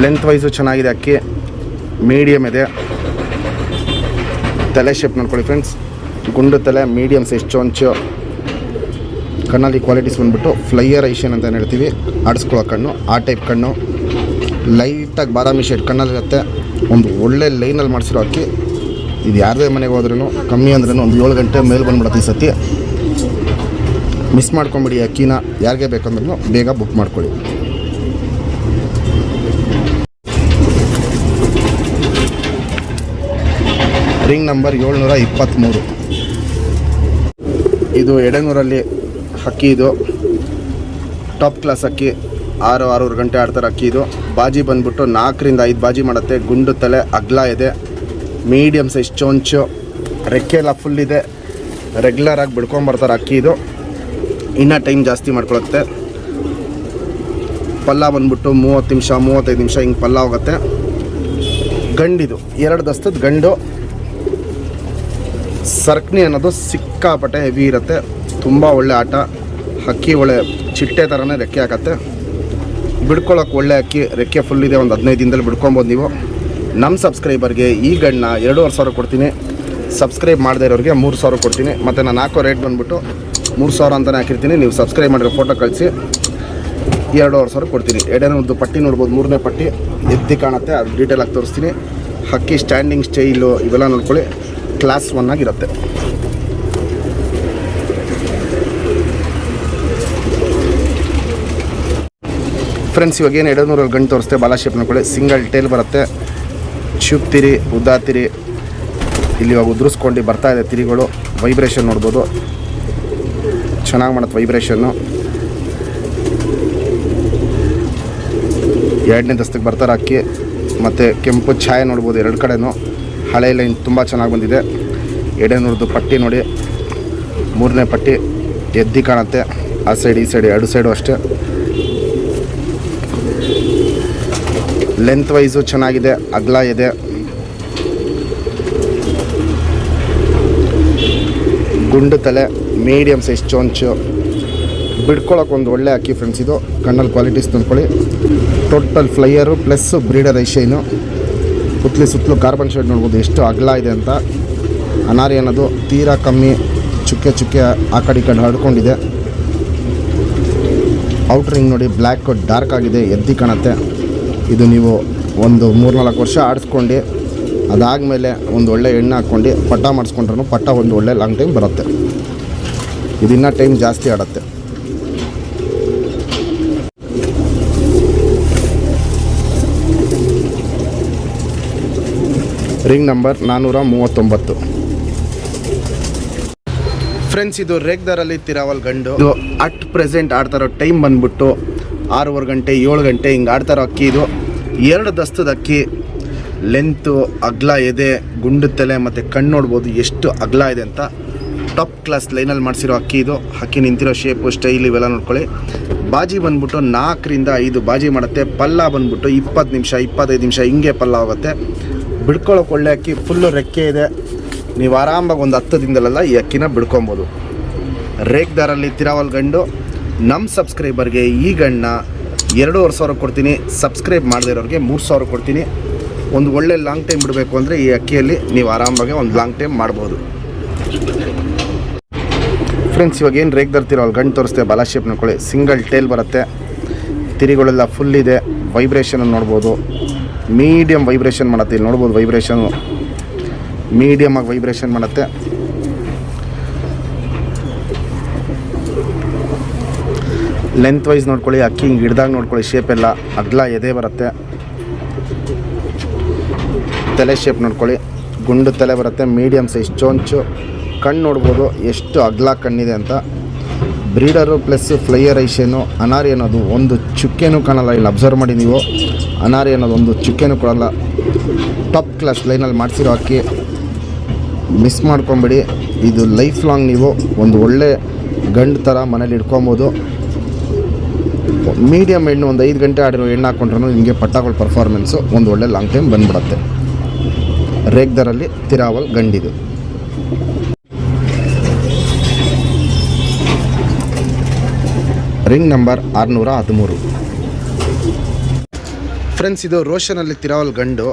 length wise ಚೆನ್ನಾಗಿದೆ ಅಕ್ಕಿ. ಮೀಡಿಯಮ್ ಇದೆ. ತಲೆ ಶೇಪ್ ನೋಡ್ಕೊಳ್ಳಿ ಫ್ರೆಂಡ್ಸ್ ಗುಂಡು ತಲೆ ಮೀಡಿಯಮ್ ಸೈಜ್ ಚೊಂಚು. ಕಣ್ಣಲ್ಲಿ ಕ್ವಾಲಿಟೀಸ್ ಬಂದ್ಬಿಟ್ಟು ಫ್ಲೈಯರ್ ಐಷನ್ ಅಂತ ಹೇಳ್ತೀವಿ. ಆಡಿಸ್ಕೊಳ್ಳೋ ಕಣ್ಣು, ಆ ಟೈಪ್ ಕಣ್ಣು. ಲೈಟಾಗಿ ಬಾದಾಮಿ ಶೇಡ್ ಕಣ್ಣಲ್ಲಿರುತ್ತೆ ಒಂದು ಒಳ್ಳೆ ಲೈನಲ್ಲಿ ಮಾಡಿಸಿರೋ ಅಕ್ಕಿ. ಇದು ಯಾರದೇ ಮನೆಗೆ ಹೋದ್ರೂ ಕಮ್ಮಿ ಅಂದ್ರೂ ಒಂದು ಏಳು ಗಂಟೆ ಮೇಲೆ ಬಂದ್ಬಿಡುತ್ತೆ ಈ ಸತಿ. ಮಿಸ್ ಮಾಡ್ಕೊಂಬಿಡಿ ಅಕ್ಕಿನ. ಯಾರಿಗೆ ಬೇಕಂದ್ರೂ ಬೇಗ ಬುಕ್ ಮಾಡ್ಕೊಳ್ಳಿ. ರಿಂಗ್ ನಂಬರ್ ಏಳ್ನೂರ ಇಪ್ಪತ್ತ್ಮೂರು ಇದು ಎಡೆನೂರಲ್ಲಿ ಅಕ್ಕಿ ಇದು. ಟಾಪ್ ಕ್ಲಾಸ್ ಅಕ್ಕಿ ಆರು, ಆರೂರು ಗಂಟೆ ಆಡ್ತಾರೆ ಅಕ್ಕಿ ಇದು. ಬಾಜಿ ಬಂದ್ಬಿಟ್ಟು ನಾಲ್ಕರಿಂದ ಐದು ಬಾಜಿ ಮಾಡುತ್ತೆ. ಗುಂಡು ತಲೆ, ಅಗ್ಲ ಇದೆ. ಮೀಡಿಯಮ್ ಸೈಜ್ ಚೊಂಚು. ರೆಕ್ಕೆ ಎಲ್ಲ ಫುಲ್ ಇದೆ ರೆಗ್ಯುಲರಾಗಿ ಬಿಡ್ಕೊಂಬರ್ತಾರೆ ಅಕ್ಕಿ ಇದು. ಇನ್ನೂ ಟೈಮ್ ಜಾಸ್ತಿ ಮಾಡ್ಕೊಳುತ್ತೆ. ಪಲ್ಲ ಬಂದ್ಬಿಟ್ಟು ಮೂವತ್ತು ನಿಮಿಷ, ಮೂವತ್ತೈದು ನಿಮಿಷ ಹಿಂಗೆ ಪಲ್ಲ ಹೋಗುತ್ತೆ. ಗಂಡಿದು. ಎರಡು ದಸ್ತದ ಗಂಡು. ಸರ್ಕಣಿ ಅನ್ನೋದು ಸಿಕ್ಕಾಪಟ್ಟೆ ಹೆವಿ ಇರುತ್ತೆ. ತುಂಬ ಒಳ್ಳೆ ಆಟ. ಅಕ್ಕಿ ಒಳ್ಳೆ ಚಿಟ್ಟೆ ಥರನೇ ರೆಕ್ಕೆ ಹಾಕತ್ತೆ. ಬಿಡ್ಕೊಳ್ಳೋಕೆ ಒಳ್ಳೆ ಅಕ್ಕಿ ರೆಕ್ಕೆ ಫುಲ್ ಇದೆ. ಒಂದು ಹದಿನೈದು ದಿನದಲ್ಲಿ ಬಿಡ್ಕೊಬೋದು ನೀವು. ನಮ್ಮ ಸಬ್ಸ್ಕ್ರೈಬರ್ಗೆ ಈ ಗಣ್ಣ ಎರಡೂವರೆ ಸಾವಿರ ಕೊಡ್ತೀನಿ. ಸಬ್ಸ್ಕ್ರೈಬ್ ಮಾಡದೇ ಇರೋರಿಗೆ ಮೂರು ಸಾವಿರ ಕೊಡ್ತೀನಿ. ಮತ್ತು ನಾನು ಹಾಕೋ ರೇಟ್ ಬಂದ್ಬಿಟ್ಟು ಮೂರು ಸಾವಿರ ಅಂತಲೇ ಹಾಕಿರ್ತೀನಿ. ನೀವು ಸಬ್ಸ್ಕ್ರೈಬ್ ಮಾಡಿರೋ ಫೋಟೋ ಕಳಿಸಿ. ಎರಡೂವರೆ ಸಾವಿರ ಕೊಡ್ತೀನಿ. ಒಂದು ಪಟ್ಟಿ ನೋಡ್ಬೋದು. ಮೂರನೇ ಪಟ್ಟಿ ಎದ್ದು ಕಾಣುತ್ತೆ. ಅದು ಡೀಟೇಲಾಗಿ ತೋರಿಸ್ತೀನಿ. ಹಕ್ಕಿ ಸ್ಟ್ಯಾಂಡಿಂಗ್ ಸ್ಟೈಲು ಇವೆಲ್ಲ ನೋಡ್ಕೊಳ್ಳಿ. ಕ್ಲಾಸ್ ಒನ್ ಆಗಿರುತ್ತೆ. ಫ್ರೆಂಡ್ಸ್ ಇವಾಗ ಏನು ಎರಡುನೂರಲ್ಲಿ ಗಂಟು ತೋರಿಸ್ತೆ ಬಾಲ ಶೇಪ್ ನೋಡ್ಕೊಳ್ಳಿ ಸಿಂಗಲ್ ಟೇಲ್ ಬರುತ್ತೆ. ಚುಪ್ತಿರಿ ತಿರಿ, ಉದ್ದಾ ತಿರಿ. ಇಲ್ಲಿ ಇವಾಗ ಉದುರಿಸ್ಕೊಂಡು ಬರ್ತಾ ಇದೆ ತಿರಿಗಳು. ವೈಬ್ರೇಷನ್ ನೋಡ್ಬೋದು. ಚೆನ್ನಾಗಿ ಮಾಡುತ್ತೆ ವೈಬ್ರೇಷನ್ನು ಎರಡನೇ ದಸ್ತಕ್ಕೆ ಬರ್ತಾರೆ ಅಕ್ಕಿ. ಮತ್ತು ಕೆಂಪು ಛಾಯೆ ನೋಡ್ಬೋದು ಎರಡು ಕಡೆನೂ. ಹಳೆ ಲೈನ್ ತುಂಬ ಚೆನ್ನಾಗಿ ಬಂದಿದೆ. ಎಡೆನೂರ್ದು ಪಟ್ಟಿ ನೋಡಿ. ಮೂರನೇ ಪಟ್ಟಿ ಎದ್ದಿ ಕಾಣುತ್ತೆ. ಆ ಸೈಡ್, ಈ ಸೈಡ್, ಎರಡು ಸೈಡು ಅಷ್ಟೇ. ಲೆಂತ್ ವೈಸು ಚೆನ್ನಾಗಿದೆ. ಅಗ್ಲ ಇದೆ. ಗುಂಡು ತಲೆ ಮೀಡಿಯಮ್ ಸೈಜ್ ಚೊಂಚು. ಬಿಡ್ಕೊಳಕ್ಕೆ ಒಂದು ಒಳ್ಳೆ ಅಕ್ಕಿ ಫ್ರೆಂಡ್ಸ್ ಇದು. ಕಣ್ಣಲ್ಲಿ ಕ್ವಾಲಿಟೀಸ್ ತಂದ್ಕೊಳ್ಳಿ ಟೋಟಲ್ ಫ್ಲೈಯರು ಪ್ಲಸ್ ಬ್ರೀಡರ್ ಐಶೈನು ಸುತ್ತಲಿ ಸುತ್ತಲೂ ಕಾರ್ಬನ್ ಶೇಡ್ ನೋಡ್ಬೋದು, ಎಷ್ಟು ಅಗಲ ಇದೆ ಅಂತ. ಅನಾರಿ ಅನ್ನೋದು ತೀರಾ ಕಮ್ಮಿ, ಚುಕ್ಕೆ ಚುಕ್ಕೆ ಆ ಕಡೆ ಈ ಕಡೆ ಹರಡ್ಕೊಂಡಿದೆ ಔಟ್ರಿಂಗ್ ನೋಡಿ ಬ್ಲ್ಯಾಕ್ ಡಾರ್ಕ್ ಆಗಿದೆ, ಎದ್ದಿ ಕಾಣುತ್ತೆ. ಇದು ನೀವು ಒಂದು ಮೂರ್ನಾಲ್ಕು ವರ್ಷ ಆಡಿಸ್ಕೊಂಡು, ಅದಾದಮೇಲೆ ಒಂದು ಒಳ್ಳೆ ಎಣ್ಣೆ ಹಾಕ್ಕೊಂಡು, ಪಟ್ಟ ಮಾಡಿಸ್ಕೊಂಡ್ರೂ ಪಟ್ಟ ಒಂದು ಒಳ್ಳೆ ಲಾಂಗ್ ಟೈಮ್ ಬರುತ್ತೆ. ಇದಿನ್ನ ಟೈಮ್ ಜಾಸ್ತಿ ಆಡುತ್ತೆ. ರಿಂಗ್ ನಂಬರ್ ನಾನ್ನೂರ ಮೂವತ್ತೊಂಬತ್ತು. ಫ್ರೆಂಡ್ಸ್ ಇದು ರೇಗ್ದಾರಲ್ಲಿ ತಿರಾವಲ್ ಗಂಡು. ಇದು ಅಟ್ ಪ್ರೆಸೆಂಟ್ ಆಡ್ತಾರೋ ಟೈಮ್ ಬಂದ್ಬಿಟ್ಟು ಆರೂವರೆ ಗಂಟೆ ಏಳು ಗಂಟೆ ಹಿಂಗೆ ಆಡ್ತಾರೋ ಅಕ್ಕಿ ಇದು. ಎರಡು ದಸ್ತದ ಅಕ್ಕಿ. ಲೆಂತು ಅಗ್ಲ ಎದೆ ಗುಂಡು ತಲೆ ಮತ್ತು ಕಣ್ಣು ನೋಡ್ಬೋದು ಎಷ್ಟು ಅಗ್ಲ ಇದೆ ಅಂತ. ಟಾಪ್ ಕ್ಲಾಸ್ ಲೈನಲ್ಲಿ ಮಾಡಿಸಿರೋ ಅಕ್ಕಿ ಇದು. ಅಕ್ಕಿ ನಿಂತಿರೋ ಶೇಪು ಸ್ಟೈಲ್ ಇವೆಲ್ಲ ನೋಡ್ಕೊಳ್ಳಿ. ಬಾಜಿ ಬಂದ್ಬಿಟ್ಟು ನಾಲ್ಕರಿಂದ ಐದು ಬಾಜಿ ಮಾಡುತ್ತೆ. ಪಲ್ಲ ಬಂದ್ಬಿಟ್ಟು ಇಪ್ಪತ್ತು ನಿಮಿಷ ಇಪ್ಪತ್ತೈದು ನಿಮಿಷ ಹಿಂಗೆ ಪಲ್ಲ ಹೋಗುತ್ತೆ. ಬಿಡ್ಕೊಳ್ಳೋಕೆ ಒಳ್ಳೆ ಅಕ್ಕಿ ಫುಲ್ಲು ರೆಕ್ಕೆ ಇದೆ. ನೀವು ಆರಾಮಾಗಿ ಒಂದು ಹತ್ತು ದಿನದಲ್ಲೆಲ್ಲ ಈ ಅಕ್ಕಿನ ಬಿಡ್ಕೊಬೋದು. ರೇಗ್ದಾರಲ್ಲಿ ತಿರಾವಲ್ ಗಂಡು ನಮ್ಮ ಸಬ್ಸ್ಕ್ರೈಬರ್ಗೆ ಈ ಗಣ್ಣ ಎರಡೂವರೆ ಸಾವಿರ ಕೊಡ್ತೀನಿ. ಸಬ್ಸ್ಕ್ರೈಬ್ ಮಾಡದಿರೋರಿಗೆ ಮೂರು ಸಾವಿರ ಕೊಡ್ತೀನಿ. ಒಂದು ಒಳ್ಳೆ ಲಾಂಗ್ ಟೈಮ್ ಬಿಡಬೇಕು ಅಂದರೆ ಈ ಅಕ್ಕಿಯಲ್ಲಿ ನೀವು ಆರಾಮಾಗಿ ಒಂದು ಲಾಂಗ್ ಟೈಮ್ ಮಾಡ್ಬೋದು. ಫ್ರೆಂಡ್ಸ್ ಇವಾಗ ಏನು ರೇಗ್ದಾರ್ ತಿರಾವಲ್ ಗಂಡು ತೋರಿಸ್ತೆ ಬಾಲ ನೋಡ್ಕೊಳ್ಳಿ ಸಿಂಗಲ್ ಟೇಲ್ ಬರುತ್ತೆ. ತಿರಿಗಳೆಲ್ಲ ಫುಲ್ ಇದೆ. ವೈಬ್ರೇಷನ್ ನೋಡ್ಬೋದು. ಮೀಡಿಯಮ್ ವೈಬ್ರೇಷನ್ ಮಾಡುತ್ತೆ. ಇಲ್ಲಿ ನೋಡ್ಬೋದು ವೈಬ್ರೇಷನ್ ಮೀಡಿಯಮ್ ಆಗಿ ವೈಬ್ರೇಷನ್ ಮಾಡುತ್ತೆ. ಲೆಂತ್ ವೈಸ್ ನೋಡ್ಕೊಳ್ಳಿ, ಅಕ್ಕಿ ಹಿಂಗೆ ಹಿಡ್ದಾಗ ನೋಡ್ಕೊಳ್ಳಿ ಶೇಪ್ ಎಲ್ಲ ಅಗ್ಲ ಎದೆ ಬರುತ್ತೆ. ತಲೆ ಶೇಪ್ ನೋಡ್ಕೊಳ್ಳಿ. ಗುಂಡು ತಲೆ ಬರುತ್ತೆ ಮೀಡಿಯಮ್ ಸೈಜ್ ಚೊಂಚು. ಕಣ್ಣು ನೋಡ್ಬೋದು ಎಷ್ಟು ಅಗ್ಲ ಕಣ್ಣಿದೆ ಅಂತ. ಬ್ರೀಡರು ಪ್ಲಸ್ ಫ್ಲೈಯರ್ ಐಷೇನು ಅನಾರಿ ಅನ್ನೋದು ಒಂದು ಚುಕ್ಕೆನೂ ಕಾಣಲ್ಲ, ಇಲ್ಲಿ ಅಬ್ಸರ್ವ್ ಮಾಡಿ ನೀವು. ಅನಾರಿ ಅನ್ನೋದು ಒಂದು ಚುಕ್ಕೆನೂ ಕೊಡಲ್ಲ ಟಾಪ್ ಕ್ಲಾಸ್ ಲೈನಲ್ಲಿ ಮಾಡಿಸಿರೋ ಅಕ್ಕಿ. ಮಿಸ್ ಮಾಡ್ಕೊಂಬಿಡಿ. ಇದು ಲೈಫ್ ಲಾಂಗ್ ನೀವು. ಒಂದು ಒಳ್ಳೆ ಗಂಡು ಥರ ಮನೇಲಿ ಇಟ್ಕೊಬೋದು. ಮೀಡಿಯಮ್ ಹೆಣ್ಣು ಒಂದು ಐದು ಗಂಟೆ ಆಡಿರೋ ಹೆಣ್ಣು ಹಾಕ್ಕೊಂಡ್ರೂ ನಿಮಗೆ ಪಟ್ಟಗಳ ಪರ್ಫಾರ್ಮೆನ್ಸು ಒಂದು ಒಳ್ಳೆ ಲಾಂಗ್ ಟೈಮ್ ಬಂದ್ಬಿಡುತ್ತೆ. ರೇಗ್ದರಲ್ಲಿ ತಿರಾವಲ್ ಗಂಡಿದು. ರಿಂಗ್ ನಂಬರ್ ಆರುನೂರ ಹದಿಮೂರು. ಫ್ರೆಂಡ್ಸ್ ಇದು ರೋಷನಲ್ಲಿ ತಿರಾವಲ್ ಗಂಡು.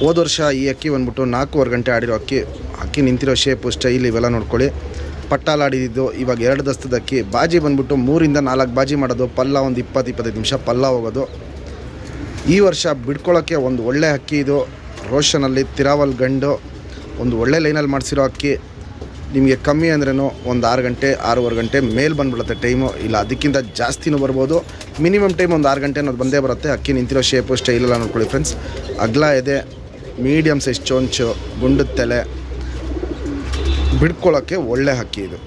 ಹೋದ ವರ್ಷ ಈ ಅಕ್ಕಿ ಬಂದ್ಬಿಟ್ಟು ನಾಲ್ಕೂವರೆ ಗಂಟೆ ಆಡಿರೋ ಅಕ್ಕಿ ಅಕ್ಕಿ ನಿಂತಿರೋ ಶೇಪು ಸ್ಟೈಲ್ ಇವೆಲ್ಲ ನೋಡ್ಕೊಳ್ಳಿ. ಪಟ್ಟಾಲಾಡಿದ್ದು, ಇವಾಗ ಎರಡು ದಸ್ತದ ಅಕ್ಕಿ. ಬಾಜಿ ಬಂದ್ಬಿಟ್ಟು ಮೂರಿಂದ ನಾಲ್ಕು ಬಾಜಿ ಮಾಡೋದು, ಪಲ್ಲ ಒಂದು ಇಪ್ಪತ್ತು, ಇಪ್ಪತ್ತೈದು ನಿಮಿಷ ಪಲ್ಲ ಹೋಗೋದು. ಈ ವರ್ಷ ಬಿಡ್ಕೊಳ್ಳೋಕ್ಕೆ ಒಂದು ಒಳ್ಳೆ ಅಕ್ಕಿ ಇದು. ರೋಷನಲ್ಲಿ ತಿರಾವಲ್ ಗಂಡು, ಒಂದು ಒಳ್ಳೆ ಲೈನಲ್ಲಿ ಮಾಡಿಸಿರೋ ಅಕ್ಕಿ. ನಿಮಗೆ ಕಮ್ಮಿ ಅಂದ್ರೂ ಒಂದು ಆರು ಗಂಟೆ, ಆರೂವರೆ ಗಂಟೆ ಮೇಲೆ ಬಂದ್ಬಿಡುತ್ತೆ ಟೈಮು ಇಲ್ಲ, ಅದಕ್ಕಿಂತ ಜಾಸ್ತಿನೂ ಬರ್ಬೋದು. ಮಿನಿಮಮ್ ಟೈಮ್ ಒಂದು ಆರು ಗಂಟೆ ಅನ್ನೋದು ಬಂದೇ ಬರುತ್ತೆ. ಅಕ್ಕಿ ನಿಂತಿರೋ ಶೇಪು ಸ್ಟೈಲೆಲ್ಲ ನೋಡ್ಕೊಳ್ಳಿ ಫ್ರೆಂಡ್ಸ್ ಅಗ್ಲ ಇದೆ ಮೀಡಿಯಮ್ ಸೈಜ್ ಚೊಂಚು ಗುಂಡದ ತಲೆ. ಬಿಡ್ಕೊಳ್ಳೋಕ್ಕೆ ಒಳ್ಳೆ ಅಕ್ಕಿ ಇದು.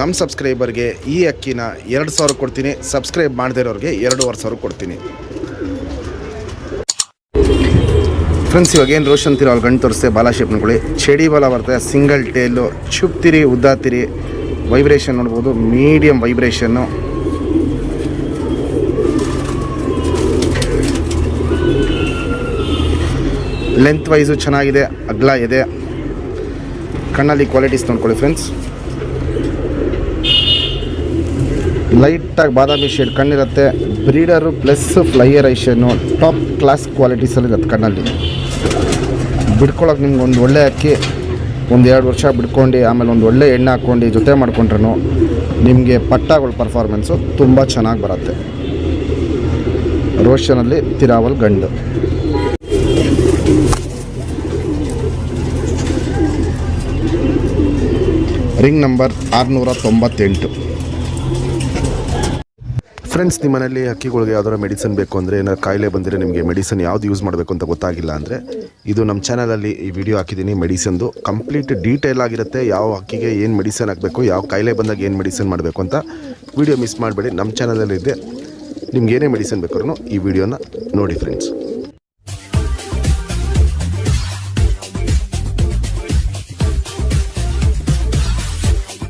ನಮ್ಮ ಸಬ್ಸ್ಕ್ರೈಬರ್ಗೆ ಈ ಅಕ್ಕಿನ ಎರಡು ಸಾವಿರ ಕೊಡ್ತೀನಿ. ಸಬ್ಸ್ಕ್ರೈಬ್ ಮಾಡದೇ ಇರೋರಿಗೆ ಎರಡೂವರೆ ಸಾವಿರ ಕೊಡ್ತೀನಿ. ಫ್ರೆಂಡ್ಸ್ ಇವಾಗ ಏನು ರೋಷನ್ ತಿರೋ ಅಲ್ಲಿ ಗಂಟು ತೋರಿಸ್ತೆ ಬಾಲ ಶೇಪ್ ನೋಡ್ಕೊಳ್ಳಿ. ಚಡಿ ಬಾಲ ಬರ್ತದೆ ಸಿಂಗಲ್ ಟೇಲು ಚುಪ್ತಿರಿ, ಉದ್ದಾತಿರಿ. ವೈಬ್ರೇಷನ್ ನೋಡ್ಬೋದು ಮೀಡಿಯಮ್ ವೈಬ್ರೇಷನ್ನು ಲೆಂತ್ ವೈಸು ಚೆನ್ನಾಗಿದೆ, ಅಗ್ಲ ಇದೆ. ಕಣ್ಣಲ್ಲಿ ಕ್ವಾಲಿಟೀಸ್ ನೋಡ್ಕೊಳ್ಳಿ ಫ್ರೆಂಡ್ಸ್ ಲೈಟಾಗಿ ಬಾದಾಮಿ shade ಕಣ್ಣಿರುತ್ತೆ. Breeder plus flyer top class ಕ್ವಾಲಿಟೀಸಲ್ಲಿ ಇರುತ್ತೆ ಕಣ್ಣಲ್ಲಿ. ಬಿಡ್ಕೊಳ್ಳೋಕೆ ನಿಮ್ಗೆ ಒಂದು ಒಳ್ಳೆ ಅಕ್ಕಿ, ಒಂದು ಎರಡು ವರ್ಷ ಬಿಡ್ಕೊಂಡು, ಆಮೇಲೆ ಒಂದು ಒಳ್ಳೆ ಎಣ್ಣೆ ಹಾಕ್ಕೊಂಡು, ಜೊತೆ ಮಾಡ್ಕೊಂಡ್ರೂ ನಿಮಗೆ ಪಟ್ಟಾಗಳ ಪರ್ಫಾರ್ಮೆನ್ಸು ತುಂಬ ಚೆನ್ನಾಗಿ ಬರುತ್ತೆ. ರೋಷನಲ್ಲಿ ತಿರಾವಲ್ ಗಂಡು. ರಿಂಗ್ ನಂಬರ್ ಆರುನೂರ ತೊಂಬತ್ತೆಂಟು. ಫ್ರೆಂಡ್ಸ್ ನಿಮ್ಮ ಮನೇಲಿ ಹಕ್ಕಿಗಳಿಗೆ ಯಾವ್ದಾರು ಮೆಡಿಸಿನ್ ಬೇಕು ಅಂದರೆ ಏನಾದ್ರು ಕಾಯಿಲೆ ಬಂದರೆ ನಿಮಗೆ ಮೆಡಿಸನ್ ಯಾವ್ದು ಯೂಸ್ ಮಾಡಬೇಕು ಅಂತ ಗೊತ್ತಾಗಿಲ್ಲ ಅಂದರೆ ಇದು ನಮ್ಮ ಚಾನಲಲ್ಲಿ ಈ ವಿಡಿಯೋ ಹಾಕಿದ್ದೀನಿ ಮೆಡಿಸನ್ದು ಕಂಪ್ಲೀಟ್ ಡೀಟೇಲ್ ಆಗಿರುತ್ತೆ ಯಾವ ಹಕ್ಕಿಗೆ ಏನು ಮೆಡಿಸನ್ ಹಾಕಬೇಕು, ಯಾವ ಕಾಯಿಲೆ ಬಂದಾಗ ಏನು ಮೆಡಿಸನ್ ಮಾಡಬೇಕು ಅಂತ ವಿಡಿಯೋ ಮಿಸ್ ಮಾಡಬೇಡಿ. ನಮ್ಮ ಚಾನಲಲ್ಲಿದ್ದೆ ನಿಮ್ಗೆ ಏನೇ ಮೆಡಿಸನ್ ಬೇಕಾದ್ರೂ ಈ ವಿಡಿಯೋನ ನೋಡಿ ಫ್ರೆಂಡ್ಸ್